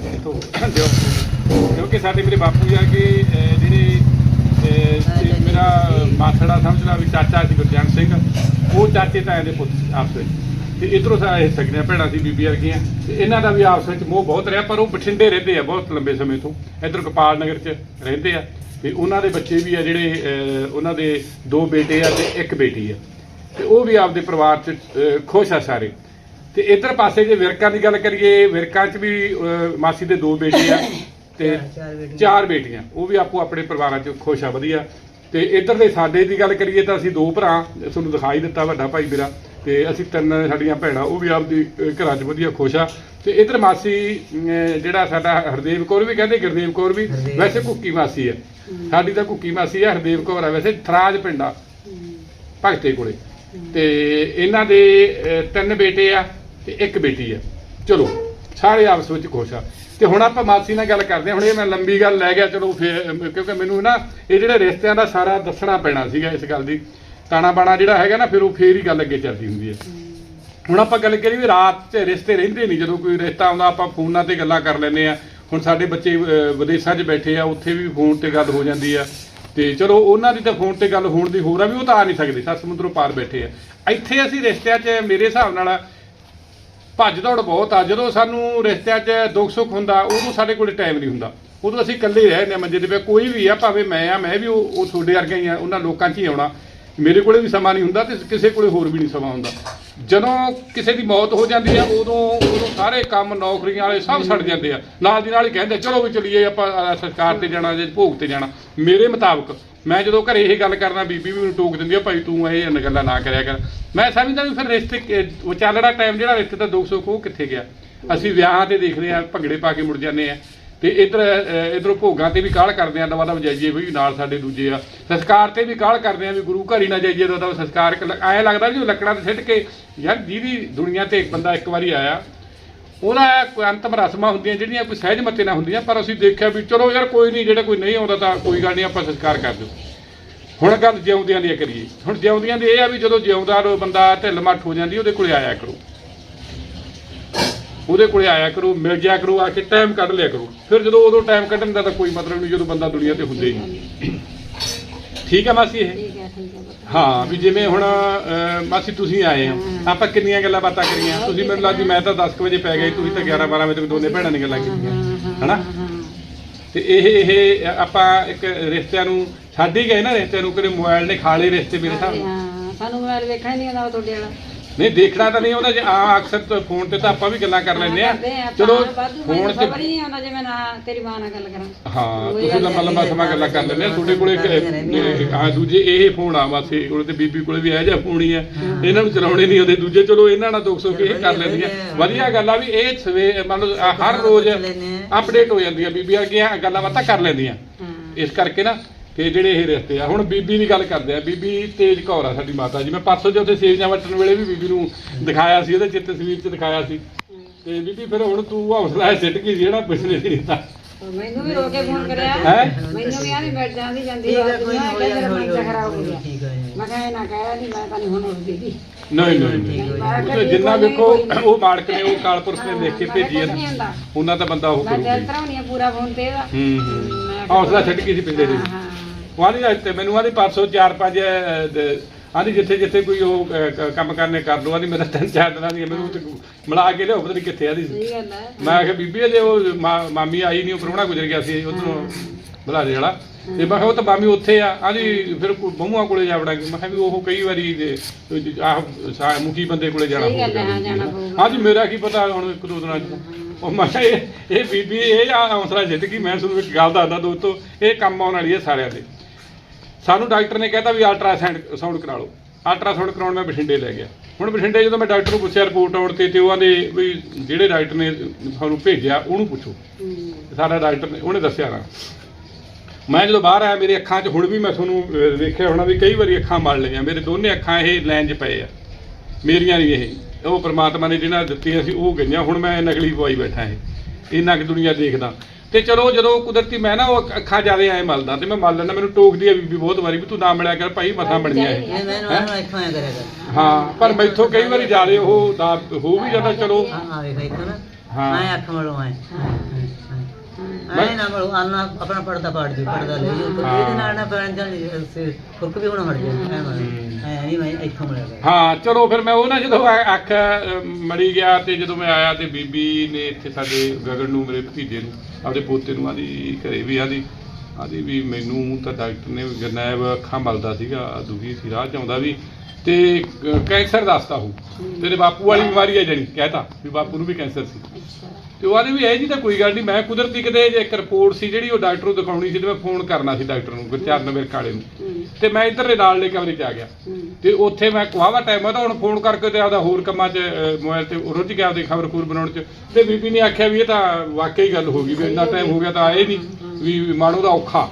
ਕਿਉਂਕਿ ਸਾਡੇ ਮੇਰੇ ਬਾਪੂ ਜੀ ਆ ਕਿ ਜਿਹੜੇ ਮੇਰਾ ਮਾਸੜਾ ਸਮਝ ਲਾ ਵੀ ਚਾਚਾ ਸੀ ਗੁਰਜੰਟ ਸਿੰਘ। ਉਹ ਚਾਚੇ ਤਾਏ ਦੇ ਪੁੱਤ ਆਪਸ ਵਿੱਚ। ਤੇ ਇਧਰੋਂ ਸਾਰੇ ਸਕਦੀਆਂ ਭੈਣਾਂ ਸੀ ਬੀਬੀ ਵਰਗੀਆਂ। ਤੇ ਇਹਨਾਂ ਦਾ ਵੀ ਆਪਸ ਵਿੱਚ ਮੋਹ ਬਹੁਤ ਰਿਹਾ ਪਰ ਉਹ ਬਠਿੰਡੇ ਰਹਿੰਦੇ ਆ ਬਹੁਤ ਲੰਬੇ ਸਮੇਂ ਤੋਂ। ਇਧਰ ਗੋਪਾਲ ਨਗਰ 'ਚ ਰਹਿੰਦੇ ਆ। ਤੇ ਉਹਨਾਂ ਦੇ ਬੱਚੇ ਵੀ ਆ ਜਿਹੜੇ ਉਹਨਾਂ ਦੇ ਦੋ ਬੇਟੇ ਆ ਤੇ ਇੱਕ ਬੇਟੀ ਆ। ਤੇ ਉਹ ਵੀ ਆਪਦੇ ਪਰਿਵਾਰ 'ਚ ਖੁਸ਼ ਆ ਸਾਰੇ। ਤੇ ਇਧਰ ਪਾਸੇ ਜੇ ਵਿਰਕਾਂ ਦੀ ਗੱਲ ਕਰੀਏ ਵਿਰਕਾਂ 'ਚ ਵੀ ਮਾਸੀ ਦੇ ਦੋ ਬੇਟੇ ਆ ਤੇ ਚਾਰ ਬੇਟੀਆਂ। ਉਹ ਵੀ ਆਪੋ ਆਪਣੇ ਪਰਿਵਾਰਾਂ 'ਚ ਖੁਸ਼ ਆ ਵਧੀਆ। ਤੇ ਇਧਰ ਦੇ ਸਾਡੇ ਦੀ ਗੱਲ ਕਰੀਏ ਤਾਂ ਅਸੀਂ ਦੋ ਭਰਾ ਤੁਹਾਨੂੰ ਦਿਖਾਈ ਦਿੱਤਾ ਵੱਡਾ ਭਾਈ ਮੇਰਾ ਤੇ ਅਸੀਂ ਤਿੰਨ ਸਾਡੀਆਂ ਭੈਣਾਂ ਉਹ ਵੀ ਆਪਦੀ ਘਰਾਂ 'ਚ ਵਧੀਆ ਖੁਸ਼ ਆ। ਤੇ ਇਧਰ ਮਾਸੀ ਜਿਹੜਾ ਸਾਡਾ ਹਰਦੇਵ ਕੌਰ ਵੀ ਕਹਿੰਦੇ ਗੁਰਦੇਵ ਕੌਰ ਵੀ ਵੈਸੇ ਕੁੱਕੀ ਮਾਸੀ ਆ ਸਾਡੀ ਤਾਂ ਕੁੱਕੀ ਮਾਸੀ ਆ ਹਰਦੇਵ ਕੌਰ ਆ ਵੈਸੇ ਥਰਾਜ ਪਿੰਡਾ ਭਗਤੇ ਕੋਲੇ। ਤੇ ਇਹਨਾਂ ਦੇ ਤਿੰਨ ਬੇਟੇ ਆ ਤੇ ਇੱਕ ਬੇਟੀ ਆ। ਚਲੋ ਸਾਰੇ ਆਪਸ ਵਿੱਚ ਖੁਸ਼ ਆ। ਤੇ ਹੁਣ ਆਪਾਂ ਮਾਸੀ ਨਾਲ ਗੱਲ ਕਰਦੇ ਹਾਂ। ਹੁਣ ਇਹ ਮੈਂ ਲੰਬੀ ਗੱਲ ਲੈ ਗਿਆ, ਚਲੋ ਫਿਰ ਕਿਉਂਕਿ ਮੈਨੂੰ ਨਾ ਇਹ ਜਿਹੜੇ ਰਿਸ਼ਤਿਆਂ ਦਾ ਸਾਰਾ ਦੱਸਣਾ ਪੈਣਾ ਸੀਗਾ ਇਸ ਗੱਲ ਦੀ। ਤਾਣਾ ਬਾਣਾ ਜਿਹੜਾ ਹੈਗਾ ਨਾ, ਫਿਰ ਉਹ ਫੇਰ ਹੀ ਗੱਲ ਅੱਗੇ ਚੱਲਦੀ ਹੁੰਦੀ ਹੈ। ਹੁਣ ਆਪਾਂ ਗੱਲ ਕਰੀ ਵੀ ਰਾਤ 'ਚ ਰਿਸ਼ਤੇ ਰਹਿੰਦੇ ਨਹੀਂ, ਜਦੋਂ ਕੋਈ ਰਿਸ਼ਤਾ ਆਉਂਦਾ, ਆਪਾਂ ਫੋਨਾਂ ਤੇ ਗੱਲਾਂ ਕਰ ਲੈਂਦੇ ਆ ਹੁਣ ਸਾਡੇ ਬੱਚੇ ਵਿਦੇਸ਼ਾਂ 'ਚ ਬੈਠੇ ਆ, ਉੱਥੇ ਵੀ ਫੋਨ ਤੇ ਗੱਲ ਹੋ ਜਾਂਦੀ ਆ। ਤੇ ਚਲੋ ਉਹਨਾਂ ਦੀ ਤਾਂ ਫੋਨ ਤੇ ਗੱਲ ਹੋਣ ਦੀ ਹੋਰ ਆ, ਵੀ ਉਹ ਤਾਂ ਆ ਨਹੀਂ ਸਕਦੇ, ਸੱਤ ਸਮੁੰਦਰੋਂ ਪਾਰ ਬੈਠੇ ਆ। ਇੱਥੇ ਅਸੀਂ ਰਿਸ਼ਤਿਆਂ 'ਚ ਮੇਰੇ ਹਿਸਾਬ ਨਾਲ ਭੱਜ ਦੌੜ ਬਹੁਤ ਆ। ਜਦੋਂ ਸਾਨੂੰ ਰਿਸ਼ਤਿਆਂ 'ਚ ਦੁੱਖ ਸੁੱਖ ਹੁੰਦਾ, ਉਦੋਂ ਸਾਡੇ ਕੋਲ ਟਾਈਮ ਨਹੀਂ ਹੁੰਦਾ। ਉਦੋਂ ਅਸੀਂ ਇਕੱਲੇ ਹੀ ਰਹਿੰਦੇ ਹਾਂ ਮੰਜੇ ਤੇ ਪਿਆ ਕੋਈ ਵੀ ਆ, ਭਾਵੇਂ ਮੈਂ ਆ, ਮੈਂ ਵੀ ਉਹ ਤੁਹਾਡੇ ਵਰਗਾ ਹੀ ਆ, ਉਹਨਾਂ ਲੋਕਾਂ 'ਚ ਹੀ ਆਉਣਾ। ਮੇਰੇ ਕੋਲੇ ਵੀ ਸਮਾਂ ਨਹੀਂ ਹੁੰਦਾ ਤੇ ਕਿਸੇ ਕੋਲੇ ਹੋਰ ਵੀ ਨਹੀਂ ਸਮਾਂ ਹੁੰਦਾ। ਜਦੋਂ ਕਿਸੇ ਦੀ ਮੌਤ ਹੋ ਜਾਂਦੀ ਆ, ਉਦੋਂ ਉਦੋਂ ਸਾਰੇ ਕੰਮ ਨੌਕਰੀਆਂ ਵਾਲੇ ਸਭ ਛੱਡ ਜਾਂਦੇ ਆ। ਨਾਲ ਦੀ ਨਾਲ ਹੀ ਕਹਿੰਦੇ, ਚਲੋ ਵੀ ਚਲੀਏ ਆਪਾਂ ਸਰਕਾਰ ਤੇ ਜਾਣਾ ਜੇ ਭੋਗ ਤੇ ਜਾਣਾ। ਮੇਰੇ ਮੁਤਾਬਕ ਮੈਂ ਜਦੋਂ ਘਰੇ ਇਹ ਗੱਲ ਕਰਨਾ ਬੀਬੀ ਵੀ ਮੈਨੂੰ ਟੋਕ ਦਿੰਦੀ ਆ, ਭਾਈ ਤੂੰ ਇਹ ਨ- ਗੱਲਾਂ ਨਾ ਕਰਿਆ ਕਰ। ਮੈਂ ਸਮਝਦਾ ਵੀ ਫਿਰ ਰਿਸ਼ਤੇ ਕਿ- ਟਾਈਮ ਜਿਹੜਾ ਰਿਸ਼ਤੇ ਦਾ ਦੁੱਖ ਸੁੱਖ ਉਹ ਕਿੱਥੇ ਗਿਆ? ਅਸੀਂ ਵਿਆਹਾਂ ਤੇ ਦੇਖਦੇ ਆ, ਭੰਗੜੇ ਪਾ ਕੇ ਮੁੜ ਜਾਂਦੇ ਆ। ਤੇ ਇਧਰ ਇਧਰੋਂ ਭੋਗਾਂ ਤੇ ਵੀ ਕਾਹਲ ਕਰਦੇ ਆ ਦਵਾ ਦਵ ਜਾਈਏ ਵੀ ਨਾਲ ਸਾਡੇ ਦੂਜੇ ਆ। ਸੰਸਕਾਰ ਤੇ ਵੀ ਕਾਹਲ ਕਰਦੇ ਆ ਵੀ ਗੁਰੂ ਘਰ ਹੀ ਨਾ ਜਾਈਏ ਦਵਾ ਦਵ ਸੰਸਕਾਰ ਐ ਲੱਗਦਾ ਵੀ ਉਹ ਲੱਕੜਾਂ ਤੇ ਸਿੱਟ ਕੇ, ਯਾਰ ਜਿਹਦੀ ਦੁਨੀਆ ਤੇ ਇੱਕ ਬੰਦਾ ਇੱਕ ਵਾਰੀ ਆਇਆ ਉਹਦਾ ਕੋਈ ਅੰਤਮ ਰਸਮਾਂ ਹੁੰਦੀਆਂ, ਜਿਹੜੀਆਂ ਕੋਈ ਸਹਿਜ ਮਤੇ ਨਾਲ ਹੁੰਦੀਆਂ, ਪਰ ਅਸੀਂ ਦੇਖਿਆ ਵੀ ਚਲੋ ਯਾਰ ਕੋਈ ਨਹੀਂ, ਜਿਹੜਾ ਕੋਈ ਨਹੀਂ ਆਉਂਦਾ ਤਾਂ ਕੋਈ ਗੱਲ ਨਹੀਂ, ਆਪਾਂ ਸੰਸਕਾਰ ਕਰ ਦਿਓ ਹੁਣ ਗੱਲ ਜਿਉਂਦਿਆਂ ਦੀ ਕਰੀਏ। ਹੁਣ ਜਿਉਂਦਿਆਂ ਦੀ ਇਹ ਆ ਵੀ ਜਦੋਂ ਜਿਉਂਦਾ ਬੰਦਾ ਢਿੱਲ ਮੱਠ ਹੋ ਜਾਂਦੀ, ਉਹਦੇ ਕੋਲੇ ਆਇਆ ਕਰੋ। ਉਹਦੇ ਕੋਲੇ ਆਇਆ ਕਰੋ, ਮਿਲ ਜਿਆ ਕਰੋ, ਆ ਕੇ ਟਾਈਮ ਕੱਢ ਲਿਆ ਕਰੋ। ਫਿਰ ਜਦੋਂ ਉਦੋਂ ਟਾਈਮ ਕੱਢਣ ਦਾ ਤਾਂ ਕੋਈ ਮਤਲਬ ਨਹੀਂ, ਜਦੋਂ ਬੰਦਾ ਦੁਨੀਆ ਤੇ ਹੁੰਦੇ ਹੀ ਠੀਕ ਹੈ ਮਾਸੀ ਇਹ? ਹੈ ਵੀ ਜਿਵੇਂ ਹੁਣ ਅਹ, ਮਾਸੀ ਤੁਸੀਂ ਆਏ ਹੋ ਆਪਾਂ ਕਿੰਨੀਆਂ ਗੱਲਾਂ ਬਾਤਾਂ ਕਰੀਆਂ? ਤੁਸੀਂ ਮੈਨੂੰ ਲੱਗਦੀ ਮੈਂ ਤਾਂ 10 ਕੁ ਵਜੇ ਪੈ ਗਈ ਤੁਸੀਂ ਤਾਂ 11 12 ਵਜੇ ਤੱਕ ਦੋਨੇ ਭੈਣਾਂ ਨੇ ਗੱਲਾਂ ਕੀਤੀਆਂ। ਹਨਾ? ਤੇ ਇਹ ਇਹ ਆਪਾਂ ਇੱਕ ਰਿਸ਼ਤਿਆਂ ਨੂੰ ਛੱਡ ਹੀ ਗਏ ਨਾ ਰਿਸ਼ਤਿਆਂ ਨੂੰ ਕਿਤੇ ਮੋਬਾਈਲ ਨੇ ਖਾ ਲਏ ਰਿਸ਼ਤੇ ਮੇਰੇ ਹਿਸਾਬ ਨਾਲ। ਹਾਂ ਸਾਨੂੰ ਮੋਬਾਈਲ ਵੇਖਣਾ ਹੀ ਨਹੀਂ ਆਉਂਦਾ ਤੁਹਾਡੇ ਵਾਲਾ। ਨਹੀਂ ਦੇਖਣਾ ਤਾਂ ਨਹੀਂ ਉਹਦਾ ਜੇ ਆ ਅਕਸਰ ਫੋਨ ਤੇ ਤਾਂ ਆਪਾਂ ਵੀ ਗੱਲਾਂ ਕਰ ਲੈਂਦੇ ਆ। ਆ, ਚਲੋ ਫੋਨ ਤੇ ਹੀ ਨਹੀਂ ਆਉਂਦਾ ਜੇ ਮੈਂ ਨਾ ਤੇਰੀ ਮਾਂ ਨਾਲ ਗੱਲ ਕਰਾਂ। ਹਾਂ ਤੁਸੀਂ ਲੰਬਾ ਲੰਬਾ ਸਮਾਂ ਗੱਲਾਂ ਕਰ ਲੈਂਦੇ ਆ। ਤੁਹਾਡੇ ਕੋਲੇ ਇੱਕ- ਹਾਂ। ਦੂਜੇ ਇਹ ਫੋਨ ਆ ਮਾਸੇ ਕੋਲੇ ਤੇ ਬੀਬੀ ਕੋਲੇ ਵੀ ਇਹ ਜਿਹਾ ਫੋਨ ਹੀ ਆ। ਇਹਨਾਂ ਨੂੰ ਚਲਾਉਣੇ ਨਹੀਂ ਆਉਂਦੇ। ਦੂਜੇ ਚਲੋ ਇਹਨਾਂ ਨਾਲ ਦੁੱਖ ਸੁੱਖ ਇਹ ਕਰ ਲੈਂਦੀਆਂ। ਵਧੀਆ ਗੱਲ ਆ ਵੀ ਇਹ ਸਵੇ ਆਹ ਹਰ ਰੋਜ਼ ਅਪਡੇਟ ਹੋ ਜਾਂਦੀਆਂ। ਬੀਬੀਆਂ ਵਰਗੀਆਂ ਗੱਲਾਂ ਬਾਤਾਂ ਕਰ ਲੈਂਦੀਆਂ। ਇਸ ਕਰਕੇ ਨਾ ਕਿ ਜਿਹੜੇ ਇਹ ਰਿਸ਼ਤੇ ਆ ਹੁਣ ਬੀਬੀ ਦੀ ਗੱਲ ਕਰਦੇ ਆ ਬੀਬੀ ਤੇਜ ਕੌਰ ਆ ਸਾਡੀ ਮਾਤਾ ਜੀ। ਮੈਂ ਪਰਸੋਂ ਜੇ ਉੱਥੇ ਸੇਵੀਆਂ ਵਟਣ ਵੇਲੇ ਵੀ ਬੀਬੀ ਨੂੰ ਦਿਖਾਇਆ ਸੀ ਉਹਦੇ ਚਿੱਤ ਤਸਵੀਰ 'ਚ ਦਿਖਾਇਆ ਸੀ। ਤੇ ਬੀਬੀ ਫਿਰ ਹੁਣ ਤੂੰ ਹੌਸਲਾ ਸਿੱਟ ਗਈ ਸੀ ਜਿਹੜਾ ਪਿਛਲੇ ਦਿਨ ਤਾਂ ਮੈਨੂੰ ਵੀ ਰੋ ਕੇ ਫੋਨ ਕਰਿਆ। ਹੈਂ? ਮੈਨੂੰ ਵੀ ਆਂਦੀ ਬੈਠ ਜਾਂਦੀ ਜਾਂਦੀ ਠੀਕ ਹੈ, ਰਾਤ ਨੂੰ ਕੋਈ ਮੈਂ ਨਾ, ਕਿਹਾ ਮੇਰਾ ਹੌਲੀ ਮਨ ਹੌਲੀ ਖਰਾਬ ਹੋ ਗਿਆ। ਠੀਕ ਹੈ ਜੀ। ਮੈਂ ਕਿਹਾ ਇਹ ਨਾ ਕਹਿਆ ਨਹੀਂ ਮੈਂ ਤਾਂ ਨਹੀਂ ਹੁਣ ਉੱਠਦੀ ਸੀ ਨਹੀਂ ਨਹੀਂ ਨਹੀਂ। ਮੈਂ ਤਾਂ ਜਿੰਨਾ ਵੇਖੋ ਨਹੀਂ, ਉਹ ਮਾਲਕ ਨੇ ਉਹ ਕਾਲਪੁਰਖ ਨੇ ਲਿਖ ਕੇ ਮੈਂ ਭੇਜੀ ਨਹੀਂ ਹੈ। ਉਹਨਾਂ ਤਾਂ ਬੰਦਾ ਉਹ ਮੈਂ ਕਰੂਗਾ ਦਿਲ ਤਰਾਉਣੀ ਆ ਪੂਰਾ ਫੋਨ ਤੇ ਇਹਦਾ। ਹੂੰ ਮੈਂ ਹੌਸਲਾ ਛੱਡ ਗਈ ਸੀ ਹਾਂ, ਹਾਂ। ਉਹ ਆਂਦੀ ਅੱਜ ਤੇ ਮੈਨੂੰ ਆਂਦੀ 500 4 5 ਆਂਦੀ ਜਿੱਥੇ ਜਿੱਥੇ ਕੋਈ ਉਹ ਕ- ਕੰਮ ਕਰਨੇ ਕਰ ਲਓ ਆਂਦੀ ਮੇਰਾ ਤਿੰਨ ਚਾਰ ਦਿਨਾਂ ਦੀ ਮੈਨੂੰ ਤੇ ਮਿਲਾ ਕੇ ਲਿਆਓ ਪਤਾ ਨਹੀਂ ਕਿੱਥੇ ਆਂਦੀ ਸਹੀ ਗੱਲ ਹੈ ਮੈਂ ਕਿਹਾ ਬੀਬੀ ਜੇ ਉਹ ਮਾ- ਮਾਮੀ ਆਈ ਨਹੀਂ ਉਹ ਪ੍ਰਾਹੁਣਾ ਗੁਜ਼ਰ ਗਿਆ ਸੀ ਉਧਰੋਂ ਬਲਾਰੇ ਵਾਲਾ। ਤੇ ਮੈਂ ਕਿਹਾ ਉਹ ਤਾਂ ਮਾਮੀ ਉੱਥੇ ਆ ਆਂਦੀ ਫਿਰ ਕੋ- ਕੋਲੇ ਜਾ ਵੜਾਂਗੇ। ਮੈਂ ਕਿਹਾ ਵੀ ਉਹ ਕਈ ਵਾਰੀ ਜੇ- ਆਹ ਸਾ- ਮੁਖੀ ਬੰਦੇ ਕੋਲੇ ਜਾਣਾ ਸਹੀ ਗੱਲ ਹੈ। ਜਾਣਾ ਪਊਗਾ। ਮੇਰਾ ਕੀ ਪਤਾ ਹੁਣ ਇੱਕ ਦੋ ਦਿਨਾਂ ਚ। ਉਹ ਮੈਂ ਕਿਹਾ ਇਹ ਇਹ ਬੀਬੀ ਇਹ ਆ ਹੌਸਲਾ ਜਿੱਤ ਗਈ। ਮੈਂ ਤੁਹਾਨੂੰ ਇੱਕ ਗੱਲ ਦੱਸਦਾ ਦੋਸਤੋ ਇਹ ਕੰਮ ਆਉਣ ਵਾਲੀ ਹੈ ਸਾਰਿਆਂ ਦੇ। ਸਾਨੂੰ ਡਾਕਟਰ ਨੇ ਕਹਿਤਾ ਵੀ ਅਲਟਰਾਸਾਊਂਡ ਸਾਊਂਡ ਕਰਾ ਲਓ। ਅਲਟਰਾਸਾਊਂਡ ਕਰਾਉਣ ਮੈਂ ਬਠਿੰਡੇ ਲੈ ਗਿਆ। ਹੁਣ ਬਠਿੰਡੇ ਜਦੋਂ ਮੈਂ ਡਾਕਟਰ ਨੂੰ ਪੁੱਛਿਆ ਰਿਪੋਰਟ ਆਉਣ ਤੇ ਤੇ ਉਹ ਆਂਦੇ ਵੀ ਜਿਹੜੇ ਡਾਕਟਰ ਨੇ ਸਾਨੂੰ ਭੇਜਿਆ ਉਹਨੂੰ ਪੁੱਛੋ। ਸਾਡਾ ਡਾਕਟਰ ਨੇ ਉਹਨੇ ਦੱਸਿਆ ਨਾ। ਮੈਂ ਜਦੋਂ ਬਾਹਰ ਆਇਆ ਮੇਰੇ ਅੱਖਾਂ 'ਚ ਹੁਣ ਵੀ ਮੈਂ ਤੁਹਾਨੂੰ ਵੇਖਿਆ ਹੋਣਾ ਵੀ ਕਈ ਵਾਰੀ ਅੱਖਾਂ ਮਲ ਲਈਆਂ। ਮੇਰੇ ਦੋਨੇ ਅੱਖਾਂ ਇਹ ਲਾਈਨ 'ਚ ਪਏ ਆ। ਮੇਰੀਆਂ ਨਹੀਂ ਇਹ। ਉਹ ਪ੍ਰਮਾਤਮਾ ਨੇ ਜਿਹਨਾਂ ਦਿੱਤੀਆਂ ਸੀ ਉਹ ਗਈਆਂ। ਹੁਣ ਮੈਂ ਨਕਲੀ ਪਵਾਈ ਬੈਠਾ ਇਹ। ਇੰਨਾ ਕਿ ਦੁਨੀਆ ਦੇਖਦਾ। ਤੇ ਚਲੋ ਜਦੋਂ ਕੁਦਰਤੀ ਮੈਂ ਨਾ ਉਹ ਅੱਖ- ਜਿਆਦੇ ਐ ਮਲਦਾ ਤੇ ਮੈਂ ਮਲ ਲੈਂਦਾ ਮੈਨੂੰ ਟੋਕਦੀ ਆ ਬੀਬੀ ਬਹੁਤ ਵਾਰੀ ਵੀ ਤੂੰ ਨਾ ਮਿਲਿਆ ਕਰ ਭਾਈ ਮਸਾਂ ਬਣੀਆਂ ਇਹ। ਹੈਂ? ਆਹ ਇੱਥੋਂ ਆਇਆ ਕਰਿਆ ਕਰ। ਹਾਂ ਪਰ ਮੈਥੋਂ ਕਈ ਵਾਰੀ ਜਿਆਦੇ ਉਹ ਦਾ ਹੋ ਵੀ ਜਾਂਦਾ ਚਲੋ। ਹਾਂ ਆ ਵੇਖ ਇੱਥੋਂ ਨਾ ਹਾਂ। ਮੈਂ ਅੱਖ ਆਏ ਆਏ ਨਾ ਮੜੋ ਆਨਾ ਆਪਣਾ ਪਰਦਾ ਪਾੜ ਜੀ ਪਰਦਾ ਲੈ ਜੀ ਹਾਂ। ਇਹਦੇ ਨਾਲ ਨਾ ਪੈਣ ਜਾਂ ਫੁੱਕ ਵੀ ਹੋਣਾ ਹਟ ਜਾਏ ਐ ਮੈਂ ਐ ਨਹੀਂ ਮੈਂ ਇੱਥੋਂ ਮਿਲਿਆ ਕਰ ਹਾਂ ਚਲੋ ਫਿਰ ਮੈਂ ਉਹ ਨਾ ਜਦੋਂ ਅੱਖ ਮੜੀ ਗਿਆ ਤੇ ਜਦੋਂ ਮੈਂ ਆਇਆ ਤੇ ਬੀਬੀ ਨੇ ਇੱਥੇ ਸਾਡੇ ਗਗਨ ਨੂੰ ਮੇਰੇ ਭਤੀਜੇ ਨੂੰ ਆਪਦੇ ਪੋਤੇ ਨੂੰ ਆਦੀ ਘਰੇ ਵੀ ਆਦੀ ਆਦੀ ਵੀ ਮੈਨੂੰ ਤਾਂ ਡਾਕਟਰ ਨੇ ਗਰਨੈਬ ਅੱਖਾਂ ਮਲਦਾ ਸੀਗਾ ਦੁਖੀ ਸੀ ਰਾਹ ਚ ਆਉਂਦਾ ਵੀ ਤੇ ਕੈਂਸਰ ਦੱਸਦਾ ਉਹ। ਤੇਰੇ ਬਾਪੂ ਵਾਲੀ ਬਿਮਾਰੀ ਹੈ ਜਣੀ ਕਹਿਤਾ ਵੀ ਬਾਪੂ ਨੂੰ ਵੀ ਕੈਂਸਰ ਸੀ। ਤੇ ਉਹ ਆਦੀ ਵੀ ਇਹ ਜੀ ਤਾਂ ਕੋਈ ਗੱਲ ਨਹੀਂ ਮੈਂ ਕੁਦਰਤੀ ਕਿਤੇ ਇੱਕ ਰਿਪੋਰਟ ਸੀ ਜਿਹੜੀ ਉਹ ਡਾਕਟਰ ਨੂੰ ਦਿਖਾਉਣੀ ਸੀ ਤੇ ਮੈਂ ਫੋਨ ਕਰਨਾ ਸੀ ਡਾਕਟਰ ਨੂੰ ਗੁਰਚਰਨ ਵਿਰਕ ਵਾਲੇ ਨੂੰ। ਤੇ ਮੈਂ ਇੱਧਰ ਦੇ ਨਾਲ ਦੇ ਕਮਰੇ 'ਚ ਆ ਗਿਆ। ਤੇ ਉੱਥੇ ਮੈਂ ਕੁਆਵਾ ਟਾਈਮ ਆ ਤਾਂ ਹੁਣ ਫੋਨ ਕਰਕੇ ਤੇ ਆਪਦਾ ਹੋਰ ਕੰਮਾਂ 'ਚ ਮੋਬਾਈਲ ਤੇ ਰੁੱਝ ਗਿਆ ਆਪਦੀ ਖਬਰ ਖੂਰ ਬਣਾਉਣ 'ਚ। ਤੇ ਬੀਬੀ ਨੇ ਆਖਿਆ ਵੀ ਇਹ ਤਾਂ ਵਾਕਈ ਗੱਲ ਹੋ ਗਈ ਵੀ ਇੰਨਾ ਟਾਈਮ ਹੋ ਗਿਆ ਤਾਂ ਆਏ ਨਹੀਂ ਵੀ ਮਾਣੋ ਦਾ ਔਖਾ।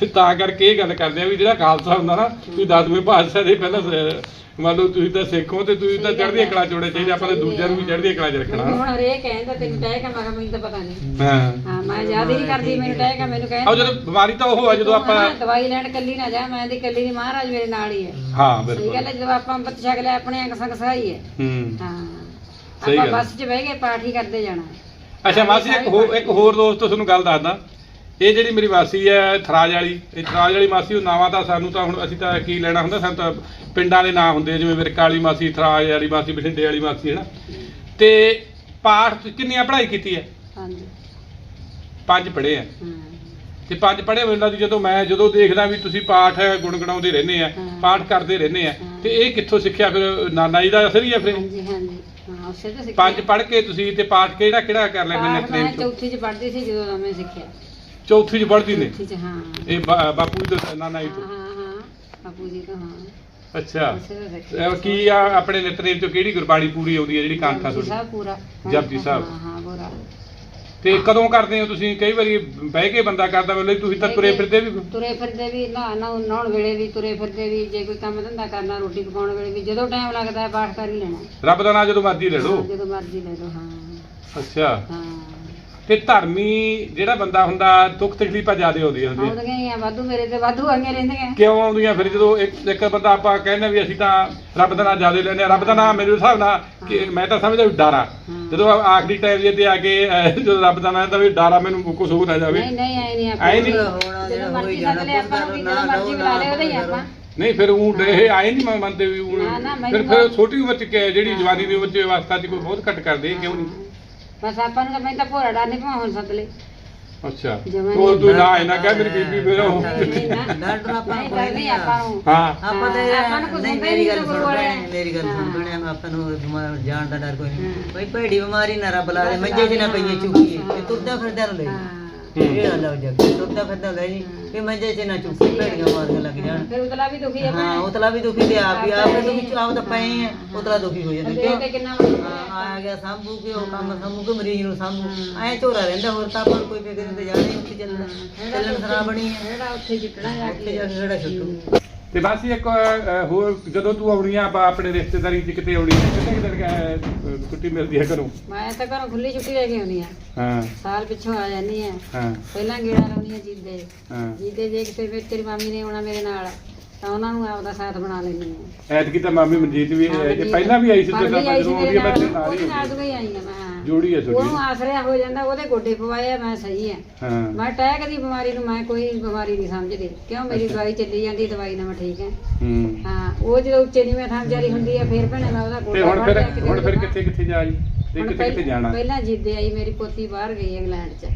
ਤੇ ਤਾਂ ਕਰਕੇ ਇਹ ਗੱਲ ਕਰਦੇ ਆ ਵੀ ਜਿਹੜਾ ਖਾਲਸਾ ਹੁੰਦਾ ਨਾ ਤੁਸੀਂ ਦਸਵੇਂ ਪਾਤਸ਼ਾਹ ਦੇ ਪਹਿਲਾਂ ਸ- ਮੰਨ ਲਓ ਤੁਸੀਂ ਤਾਂ ਸਿੱਖੋ ਤੇ ਤੁਸੀਂ ਤਾਂ ਹੈ। ਕਲਾ ਚੋੜੇ ਚਾਹੀਦੇ ਆਪਾਂ ਤਾਂ ਦੂਜਿਆਂ ਨੂੰ ਵੀ ਚੜ੍ਹਦੀਆਂ ਕਲਾ 'ਚ ਰੱਖਣਾ। ਹੁਣ ਰੇ ਕਹਿੰਦਾ ਤੈਨੂੰ ਕੇ ਮੈਂ ਕਿਹਾ ਮੈਨੂੰ ਤਾਂ ਪਤਾ ਨਹੀਂ ਹਾਂ। ਹਾਂ ਮੈਂ ਯਾਦ ਹੀ ਨਹੀਂ ਕਰਦੀ ਮੈਨੂੰ ਕੇ ਮੈਨੂੰ ਕਹਿੰਦਾ ਆਹ ਜਦੋਂ ਬਿਮਾਰੀ ਤਾਂ ਉਹ ਆ ਜਦੋਂ ਤੂੰ ਆਪਾਂ ਦਵਾਈ ਲੈਣ ਕੱਲੀ ਨਾ ਜਾ ਮੈਂ ਦੀ ਕੱਲੀ ਦੀ ਮਹਾਰਾਜ ਮੇਰੇ ਨਾਲ ਹੀ ਹੈ। ਹਾਂ ਸਹੀ ਬਿਲਕੁਲ। ਗੱਲ ਹੈ ਜਦੋਂ ਆਪਾਂ ਅੰਮ੍ਰਿਤ ਛਕ ਲਿਆ ਆਪਣੇ ਅੰਗ ਸੰਗ ਸਹਾਈ ਹੈ। ਹੂੰ। ਹਾਂ। ਸਹੀ ਆਪਾਂ ਗੱਲ। ਬੱਸ 'ਚ ਬਹਿ ਕੇ ਪਾਠ ਹੀ ਕਰਦੇ ਜਾਣਾ। ਅੱਛਾ ਮਾਸੀ ਇੱਕ ਹੋਰ ਇੱਕ ਹੋਰ ਦੋਸਤ ਤੁਹਾਨੂੰ ਗੱਲ ਦੱਸਦਾ। ਇਹ ਜਿਹੜੀ ਮੇਰੀ ਮਾਸੀ ਹੈ ਥਰਾਜ ਵਾਲੀ ਇਹ ਥਰਾਜ ਵਾਲੀ ਮਾਸੀ ਉਹ ਨਾਵਾਂ ਤਾਂ ਸਾਨੂੰ ਤਾਂ ਹੁਣ ਅਸੀਂ ਤਾਂ ਕੀ ਲੈਣਾ ਹੁੰਦਾ ਸਾਨੂੰ ਤਾਂ ਪਿੰਡਾਂ ਦੇ ਨਾਂ ਹੁੰਦੇ ਜਿਵੇਂ ਵਿਰਕ ਵਾਲੀ ਮਾਸੀ ਥਰਾਜ ਵਾਲੀ ਮਾਸੀ ਬਠਿੰਡੇ ਵਾਲੀ ਮਾਸੀ ਹੈ ਨਾ ਤੇ ਪਾਠ ਕਿੰਨੀਆਂ ਪੜ੍ਹਾਈ ਕੀਤੀ ਹੈ? ਹਾਂਜੀ। ਪੰਜ ਪੜ੍ਹੇ ਆ। ਤੇ ਪੰਜ ਪੜ੍ਹੇ ਵੇਲਾ ਦੀ ਜਦੋਂ ਮੈਂ ਜਦੋਂ ਦੇਖਦਾ ਵੀ ਤੁਸੀਂ ਪਾਠ ਗੁਣਗੁਣਾਉਂਦੇ ਰਹਿੰਦੇ ਆ। ਪਾਠ ਕਰਦੇ ਰਹਿੰਦੇ ਆ। ਤੇ ਇਹ ਕਿੱਥੋਂ ਸਿੱਖਿਆ ਫਿਰ? ਨਾਨਾ ਜੀ ਦਾ ਅਸਰ ਹੀ ਆ ਫਿਰ ਹਾਂਜੀ ਹਾਂਜੀ। ਹਾਂ ਉਸੇ ਤੋਂ ਸਿੱਖਿਆ। ਪੰਜ ਪੜ੍ਹ ਕੇ ਤੁਸੀਂ ਤੇ ਪਾਠ ਕਿਹੜਾ ਕਿਹੜਾ ਕਰ ਲੈਂਦੇ ਨੇ ਪਾਠ ਮੈਂ ਚੌਥੀ ਚ ਪੜ੍ਹਦੀ ਸੀ ਜਦੋਂ ਮੈਂ ਸਿੱਖਿਆ। ਚੌਥੀ ਚ ਪੜ੍ਹਦੀ ਨੇ? ਹਾਂ। ਇਹ ਬਾ- ਬਾਪੂ ਜੀ ਤੋਂ ਨਾਨਾ ਜੀ ਹਾਂ ਤੋਂ? ਹਾਂ ਹਾਂ ਬਾਪੂ ਜੀ ਹਾਂ। ਅੱਛਾ। ਅਹ ਕੀ ਆ ਆਪਣੇ ਨਿਤਨੇਮ ਚੋਂ ਕਿਹੜੀ ਗੁਰਬਾਣੀ ਪੂਰੀ ਆਉਂਦੀ ਹੈ ਜਿਹੜੀ ਕਾਂਠਾ ਜਪਜੀ ਤੁਹਾਡੀ? ਸਾਹਿਬ ਪੂਰਾ। ਜਪਜੀ ਸਾਹਿਬ। ਹਾਂ ਹਾਂ ਪੂਰਾ ਤੇ ਕਦੋਂ ਕਰਦੇ ਹੋ ਤੁਸੀਂ? ਕਈ ਵਾਰੀ ਬਹਿ ਕੇ ਬੰਦਾ ਕਰਦਾ ਮਤਲਬ ਤੁਸੀਂ ਤਾਂ ਤੁਰੇ ਫਿਰਦੇ ਵੀ ਤੁਰੇ ਫਿਰਦੇ ਵੀ ਨਾ ਨਹਾਉਣ ਵੇਲੇ ਵੀ ਤੁਰੇ ਫਿਰਦੇ ਵੀ ਜੇ ਕੋਈ ਕੰਮ ਧੰਦਾ ਕਰਨਾ ਰੋਟੀ ਪਕਾਉਣ ਵੇਲੇ ਵੀ ਜਦੋਂ ਟਾਈਮ ਲੱਗਦਾ ਹੈ ਪਾਠ ਕਰ ਹੀ ਲੈਣਾ। ਰੱਬ ਦਾ ਨਾਮ ਜਦੋਂ ਮਰਜ਼ੀ ਲੈ ਲਓ। ਹਾਂ, ਜਦੋਂ ਮਰਜ਼ੀ ਲੈ ਲਓ ਹਾਂ। ਅੱਛਾ। ਹਾਂ। ਤੇ ਧਰਮੀ ਜਿਹੜਾ ਬੰਦਾ ਹੁੰਦਾ ਦੁੱਖ ਤਕਲੀਫਾਂ ਜ਼ਿਆਦਾ ਆਉਂਦੀਆਂ ਹੁੰਦੀਆਂ। ਆਉਂਦੀਆਂ ਹੀ ਆ ਵਾਧੂ ਮੇਰੇ ਤੇ ਵਾਧੂ ਆਈਆਂ ਰਹਿੰਦੀਆਂ। ਕਿਉਂ ਆਉਂਦੀਆਂ? ਫਿਰ ਜਦੋਂ ਇੱਕ ਇੱਕ ਬੰਦਾ ਆਪਾਂ ਕਹਿੰਦੇ ਵੀ ਅਸੀਂ ਤਾਂ ਰੱਬ ਦਾ ਨਾਮ ਜ਼ਿਆਦਾ ਲੈਂਦੇ ਆ ਰੱਬ ਦਾ ਨਾਮ ਮੇਰੇ ਹਿਸਾਬ ਨਾਲ ਕਿ ਮੈਂ ਤਾਂ ਸਮਝਦਾ ਵੀ ਡਾਰਾ। ਜਦੋਂ ਆਖਰੀ ਟਾਈਮ ਜੇ ਤੇ ਆ ਕੇ ਜਦੋਂ ਰੱਬ ਦਾ ਨਾਮ ਤਾਂ ਵੀ ਡਾਰਾ ਮੈਨੂੰ ਕੁਝ ਹੋ ਨਾ ਜਾਵੇ। ਨਹੀਂ ਨਹੀਂ ਆਏ ਨਹੀਂ ਆਏ ਨਹੀਂ? ਹੋਣਾ ਜਦੋਂ ਜਿਹੜਾ ਮਰਜ਼ੀ ਸੱਦ ਲਿਆ ਆਪਾਂ ਨੂੰ ਜਦੋਂ ਮਰਜ਼ੀ ਬੁਲਾ ਨਾ ਉਹਦੇ ਹੀ। ਆਪਾਂ। ਨਹੀਂ ਫਿਰ ਉਹ ਇਹ ਆਏ ਨਹੀਂ ਮੈਂ ਮੰਨਦੇ ਵੀ ਫਿਰ ਫਿਰ ਛੋਟੀ ਉਮਰ ਚ ਕਿ ਜਿਹੜੀ ਜਵਾਨੀ ਦੀ ਉਮਰ ਚ ਅਵਸਥਾ ਚ ਕੋਈ ਬਹੁਤ ਘੱਟ ਕਰਦੇ ਕਿਉਂ ਨਹੀਂ ਬਸ ਆਪਾਂ ਨੂੰ ਤਾਂ ਮੈਂ ਤਾਂ ਭੋਰਾ ਨਹੀਂ ਭਾਵੇਂ ਹੁਣ ਲੈ ਅੱਛਾ। ਜਵਾਨੀ- ਉਹ ਤੂੰ ਨਾ ਇਹਨਾਂ ਕਹਿ ਮੇਰੀ ਬੀਬੀ ਫਿਰ ਉਹ। ਨਹੀਂ ਨਾ ਡਰ ਆਪਾਂ ਨਹੀਂ ਕੋਈ ਡਰ ਨਹੀਂ ਆਪਾਂ ਨੂੰ। ਹਾਂ। ਆਪਾਂ ਤੇ ਹਾਂ, ਆਪਾਂ ਨੂੰ ਕੁਛ ਨਹੀਂ ਹੀ ਮੇਰੀ ਗੱਲ ਸੁਣ ਵਾਲੇ- ਮੇਰੀ ਗੱਲ ਸੁਣ ਹਾਂ। ਭੈਣੇ ਆਪਾਂ ਨੂੰ ਬਿਮਾਰ ਜਾਣ ਦਾ ਡਰ ਕੋਈ ਨਹੀਂ। ਹਾਂ। ਕੋਈ ਭੈੜੀ ਬਿਮਾਰੀ ਨਾ ਰੱਬ ਲਾ ਦੇ ਬਸ ਮੰਜੇ 'ਚ ਨਾ ਲਾ ਦੇ, ਪਈਏ ਚੁੱਕੀਏ ਹਾਂ। ਤੇ ਤੁਰਦਾ ਫਿਰਦਾ ਲੈ ਹਾਂ। ਇਹ ਗੱਲ ਹੋ ਜਾ ਤੁਰਦਾ ਫਿਰਦਾ ਲੈ ਜੀ। ਤੇ ਮੰਜੇ 'ਚ ਨਾ ਚੁੱਕੀ ਭੈੜੀਆਂ ਮਾਰੀਆਂ ਲੱਗ ਜਾਣ। ਫਿਰ ਉਤਲਾ ਵੀ ਦੁਖੀ ਹੈ ਹਾਂ ਉਤਲਾ ਵੀ ਦੁਖੀ ਤੇ ਆਪ ਵੀ ਆਪ ਵੀ ਦੁਖੀ ਆਪ ਤਾਂ ਪਏ ਆ। ਉਤਲਾ ਦੁਖੀ ਹੋ ਜਾਂਦੇ। ਕਿਉਂ ਕਿੰਨਾ ਆ ਗਿਆ ਸਾਂਭੂ ਕਿ ਉਹ ਕੰਮ ਸਾਂਭੂ ਕਿ ਮਰੀਜ਼ ਨੂੰ ਸਾਂਭੂ। ਐ ਝੋਰਾ ਰਹਿੰਦਾ ਹੋਰ ਤਾਂ ਆਪਾਂ ਕੋਈ ਫਿਕਰ ਨਹੀਂ ਤੇ ਜਾਣੇ ਉੱਥੇ ਚੱਲਣਾ। ਚੱਲਣ ਸਰਾ ਬਣੀ ਹੈ ਜਿਹੜਾ ਉੱਥੇ ਜਿੱਤਣਾ ਜਾ ਕੇ ਜਾ। ਕੇ ਕਿਹੜਾ ਛੁੱਟੂ। ਤੇ ਬਸ ਇੱਕ ਅਹ, ਹੋਰ ਜਦੋਂ ਤੂੰ ਆਉਣੀ ਆ ਆਪਾਂ ਆਪਣੇ ਰਿਸ਼ਤੇਦਾਰੀ ਚ ਕਿਤੇ ਆਉਣੀ ਆ ਕਿਤੇ ਕਿਤੇ ਅਹ, ਛੁੱਟੀ ਮਿਲਦੀ ਹੈ ਘਰੋਂ? ਮੈਂ ਤਾਂ ਘਰੋਂ ਖੁੱਲੀ ਛੁੱਟੀ ਲੈ ਕੇ ਆਉਣੀ ਆ। ਹਾਂ। ਸਾਲ ਪਿੱਛੋਂ ਆ ਜਾਂਦੀ ਆ। ਹਾਂ। ਪਹਿਲਾਂ ਗੇੜਾ ਲਾਉਣੀ ਆ ਜੀਦੇ ਹਾਂ। ਜੀਦੇ ਜੇ ਕਿਤੇ ਵੀ ਤੇਰੀ ਮਾਮੀ ਨੇ ਆਉਣਾ ਮੇਰੇ ਨਾਲ ਤਾਂ ਉਹਨਾਂ ਨੂੰ ਆਪਦਾ ਸਾਥ ਬਣਾ ਲੈਣੀ ਆ। ਐਤਕੀ ਤਾਂ ਮਾਮੀ ਮਨਜੀਤ ਵੀ ਇਹ ਪਹਿਲਾਂ ਵੀ ਆਈ ਸੀ ਜਦੋਂ ਵੀ ਆਈ ਸੀ ਜਦੋਂ ਮੇਰੇ ਨਾਲ। ਉਹਦੇ ਨਾਲ ਹੀ ਆਈ ਆ ਮੈਂ। ਜੋੜੀ ਹੈ ਤੁਹਾਡੀ। ਉਹਨੂੰ ਆਸਰਿਆ ਹੋ ਜਾਂਦਾ ਉਹਦੇ ਗੋਡੇ ਪਵਾਏ ਆ ਮੈਂ ਸਹੀ ਆ। ਹਾਂ। ਮੈਂ ਟੈਕ ਦੀ ਬਿਮਾਰੀ ਨੂੰ ਮੈਂ ਕੋਈ ਬਿਮਾਰੀ ਨਹੀਂ ਸਮਝਦੀ। ਕਿਉਂ? ਮੇਰੀ ਦਵਾਈ ਚੱਲੀ ਜਾਂਦੀ ਦਵਾਈ ਨਾਲ ਮੈਂ ਠੀਕ ਹਾਂ ਹੂੰ। ਹਾਂ ਉਹ ਜਦੋਂ ਉੱਚੇ ਨੀਵੇਂ ਥਾਂ ਵਿਚਾਰੀ ਹੁੰਦੀ ਆ ਫਿਰ ਭੈਣੇ ਮੈਂ ਉਹਦਾ ਤੇ ਗੋਡਾ ਹੁਣ ਫਿਰ ਲਿਆ ਕਿਤੇ ਹੁਣ ਫਿਰ। ਕਿੱਥੇ ਕਿੱਥੇ ਜਾ ਜੀ ਤੇ ਹੁਣ ਕਿੱਥੇ ਕਿੱਥੇ ਪਹਿ- ਜਾਣਾ? ਪਹਿਲਾਂ ਜਿੱਦੇ ਆਈ ਮੇਰੀ ਪੋਤੀ ਬਾਹਰ ਗਈ ਇੰਗਲੈਂਡ ਚ।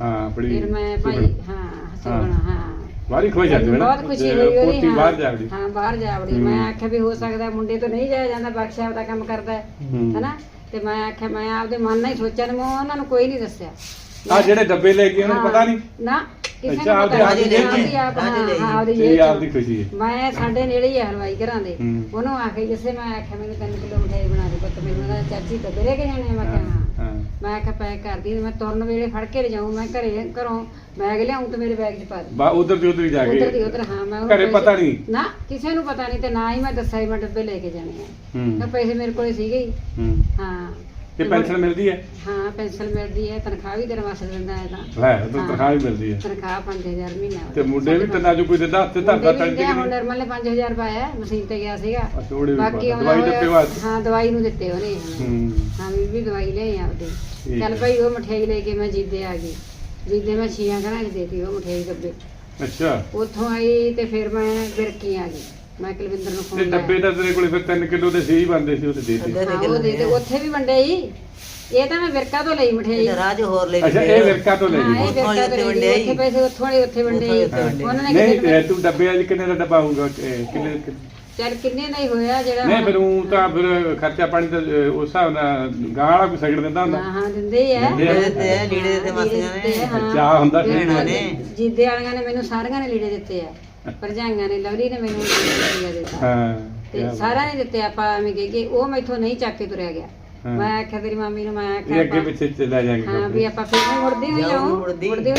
ਹਾਂ ਬੜੀ ਫਿਰ ਮੈਂ ਭਾਈ। ਹਾਂ ਸੁਣਾ ਹਾਂ। ਬਾਰੀ ਖੁਸ਼ ਜਾਂਦੀ ਹੈ ਨਾ। ਬਹੁਤ ਖੁਸ਼ੀ ਹੋਈ ਉਹਦੀ ਪੋਤੀ ਬਾਹਰ ਜਾ ਵੜੀ। ਹਾਂ ਬਾਹਰ ਜਾ ਵੜੀ। ਹੂੰ। ਮੈਂ ਆਖਿਆ ਵੀ ਹੋ ਸਕਦਾ ਮੁੰਡੇ ਤੋਂ ਨਹੀਂ ਜਾਇਆ ਜਾਂਦਾ ਵਰਕਸ਼ਾਪ ਦਾ ਕੰਮ ਕਰਦਾ। ਹੈ ਹੂੰ। ਹੈਨਾ? ਤੇ ਮੈਂ ਆਖਿਆ ਮੈਂ ਆਪਦੇ ਮਨ ਨਾਲ ਹੀ ਸੋਚਿਆ ਨੇ ਮੈਂ ਉਹਨਾਂ ਨੂੰ ਕੋਈ ਨਹੀਂ ਦੱਸਿਆ ਆ ਜਿਹੜੇ ਡੱਬੇ ਲੈ ਕੇ ਉਹਨਾਂ ਨੂੰ ਪਤਾ ਨਹੀਂ ਨਾ ਕਿਸੇ ਅੱਛਾ, ਨੂੰ ਆਪਦੇ ਪਤਾ ਆਪਦੀ ਨਹੀਂ ਜੇਬ 'ਚ? ਆਪਦੀ ਆਪ ਹਾਂ ਆਪਦੀ ਹਾਂ, ਆਪਦੀ ਇਹ ਜੇਬ 'ਚ। ਆਪ ਦੀ ਖੁਸ਼ੀ ਹੈ ਮੈਂ ਸਾਡੇ ਨੇੜੇ ਹੀ ਆ ਹਲਵਾਈ ਘਰਾਂ ਦੇ ਹੂੰ। ਉਹਨੂੰ ਆਖੇ ਜਿਸੇ ਮੈਂ ਆਖਿਆ ਮੈਨੂੰ 3 ਕਿਲੋ ਮਠਿਆਈ ਬਣਾ ਦੇ ਪੁੱਤ ਮੈਨੂੰ ਉਹਦਾ ਚਾਚੀ ਤਾਂ ਬਰੇ ਕੇ ਜਾਣੇ ਆ? ਮੈਂ ਕਿਹਾ ਹਾਂ ਮੈਂ ਆਖਿਆ ਪੈਕ ਕਰਦੀ ਤੇ ਮੈਂ ਤੁਰਨ ਵੇਲੇ ਫੜ ਕੇ ਲਿਜਾਉਂ ਮੈਂ ਘਰੇ ਘਰੋਂ ਬੈਗ ਲਿਆਉਂ ਤੇ ਮੇਰੇ ਬੈਗ 'ਚ ਪਾ ਦੇ। ਬਾ ਉਧਰ ਤੇ ਉਧਰ ਹੀ ਜਾ ਉਧਰ ਦੀ ਕੇ ਉਧਰ ਹਾਂ ਮੈਂ ਉਹਨੂੰ ਘਰੇ ਪੈਸੇ- ਪਤਾ ਨਹੀਂ। ਨਾ ਕਿਸੇ ਨੂੰ ਪਤਾ ਨਹੀਂ ਤੇ ਨਾ ਹੀ ਮੈਂ ਦੱਸਿਆ ਸੀ ਮੈਂ ਡੱਬੇ ਲੈ ਕੇ ਜਾਣੇ ਆ। ਤਾਂ ਹੂੰ ਪੈਸੇ ਮੇਰੇ ਕੋਲੇ ਸੀਗੇ ਹੀ। ਹੂੰ। ਹਾਂ। ਤੇ ਪੈਨਸ਼ਨ ਮਿਲਦੀ ਹੈ? ਹਾਂ ਪੈਨਸ਼ਨ ਮਿਲਦੀ ਹੈ ਤਨਖਾਹ ਵੀ ਤੇਰੇ ਵਾਸਤੇ ਦਿੰਦਾ ਹੈ ਤਾਂ। ਲੈ ਉਧਰ ਤਨਖਾਹ ਵੀ ਮਿਲਦੀ ਹੈ। ਤਨਖਾਹ 5000 ਮਹੀਨਾ ਤੇ ਮੁੰਡੇ ਵੀ ਤੰਨਾ ਜੋ ਕੋਈ ਦਿੰਦਾ ਤੇ ਧਰਦਾ ਦਿੰਦੇ ਆ, ਹੁਣ ਨਰਮਲ ਨੇ 5000 ਪਾਇਆ ਮਸ਼ੀਨ ਤੇ ਗਿਆ ਸੀਗਾ। ਬਾਕੀ ਦਵਾਈ ਦਿੱਤੇ ਵਾਸਤੇ। ਹਾਂ ਦਵਾਈ ਨੂੰ ਦਿੱਤੇ ਉਹਨੇ। ਹੂੰ। ਵੀ ਵੀ ਦਵਾਈ ਲਈ ਆਪਦੀ ਚੱਲ। ਭਾਈ ਉਹ ਮਠਿਆਈ ਲੈ ਕੇ ਮੈਂ ਜੀਦੇ ਆ ਗਈ। ਜੀਦੇ ਮੈਂ ਛੀਆਂ ਘਰਾਂ 'ਚ ਦੇਤੀ ਉਹ ਮਠਿਆਈ ਡੱਬੇ ਅੱਛਾ। ਉੱਥੋਂ ਆਈ ਤੇ ਫਿਰ ਮੈਂ ਬਿਰਕੀ ਆ ਗਈ। ਮੈਂ ਕੁਲਵਿੰਦਰ ਨੂੰ ਤੇ ਫੋਨ ਡੱਬੇ ਤਾਂ ਤੇਰੇ ਕੋਲੇ ਫਿਰ 3 ਕਿਲੋ ਦੇ ਸਹੀ ਬੰਦੇ ਸੀ ਉਹ ਤੇ ਦੇ ਦੇ ਅੱਧੇ ਹਾਂ, ਉਹ ਦੇ ਤੇ ਉੱਥੇ ਵੀ ਵੰਡੇ ਹੀ ਇਹ ਤਾਂ ਮੈਂ ਬਿਰਕਾ ਤੋਂ ਲਈ ਮਠਿਆਈ। ਇਹ ਰਾਜ ਹੋਰ ਲੈ ਅੱਛਾ ਇਹ ਵਿਰਕਾ ਤੋਂ ਲੈ ਹਾਂ ਲਈ ਇਹ ਬਿਰਕਾ ਤੋਂ ਲਈ ਵੰਡੇ ਉੱਥੇ ਪੈਸੇ ਉੱਥੋਂ ਵਾਲੇ ਉੱਥੇ ਵੰਡੇ ਉੱਥੋਂ ਉੱਥੇ ਵੰਡੇ। ਉਹਨਾਂ ਨੇ ਨਹੀਂ ਕਿਤੇ ਇਹ ਤੂੰ ਡੱਬੇ ਅੱਜ ਕਿੰਨੇ ਦਾ ਡੱਬਾ ਹੋਊਗਾ? ਇਹ ਕਿੰਨੇ ਚੱਲ ਕਿੰਨੇ ਦਾ ਹੀ ਹੋਇਆ ਜਿਹੜਾ ਨਹੀਂ ਫਿਰ ਉਹ ਤਾਂ ਫਿਰ ਖਰਚਾ ਪਾਣੀ ਤਾਂ ਅਹ, ਉਸ ਹਿਸਾਬ ਨਾਲ ਗਾਂ ਵਾਲਾ ਕੋਈ ਸਗੜ ਦਿੰਦਾ ਹੁੰਦਾ। ਹਾਂ ਹਾਂ ਦਿੰਦੇ ਹੀ ਆ। ਦਿੰਦੇ ਆ। ਲੀੜੇ ਦਿੱਤੇ ਆ, ਲੀੜੇ ਦਿੱਤੇ ਮਾਸੀਆਂ ਨੇ। ਦਿੱਤੇ ਆ, ਹਾਂ। ਚਾਅ ਹੁੰਦਾ ਸੀ ਭੈਣਾਂ ਨੇ। ਜੀਦੇ ਵਾਲੀਆਂ ਨੇ ਮੈਨੂੰ ਸਾਰੀਆਂ ਨੇ ਲੀੜੇ ਦਿੱਤੇ ਆ। ਭਰਜਾਈਆਂ ਨੇ ਲਵਲੀ ਨੇ ਮੈਨੂੰ ਦਿੱਤਾ ਹਾਂ ਤੇ। ਸਾਰਿਆਂ ਨੇ ਦਿੱਤੇ ਆਪਾਂ ਐਵੇਂ ਕਹੀ ਕਿ ਉਹ ਮੈਥੋਂ ਨਹੀਂ ਚੱਕ ਕੇ ਤੁਰਿਆ ਗਿਆ। ਮੈਂ ਆਖਿਆ ਤੇਰੀ ਮਾਮੀ ਨੂੰ ਮੈਂ ਇਹ ਆਖਿਆ ਅੱਗੇ ਆਪਾਂ- ਪਿੱਛੇ ਚਲਾ ਜਾਾਂਗੇ ਹਾਂ ਵੀ ਆਪਾਂ ਫਿਰ ਨਹੀਂ ਮੁੜਦੀ ਹੋਈ ਜਾਊਂ, ਜਾਉਂ ਮੁੜਦੀ। ਛੱਡਦੀ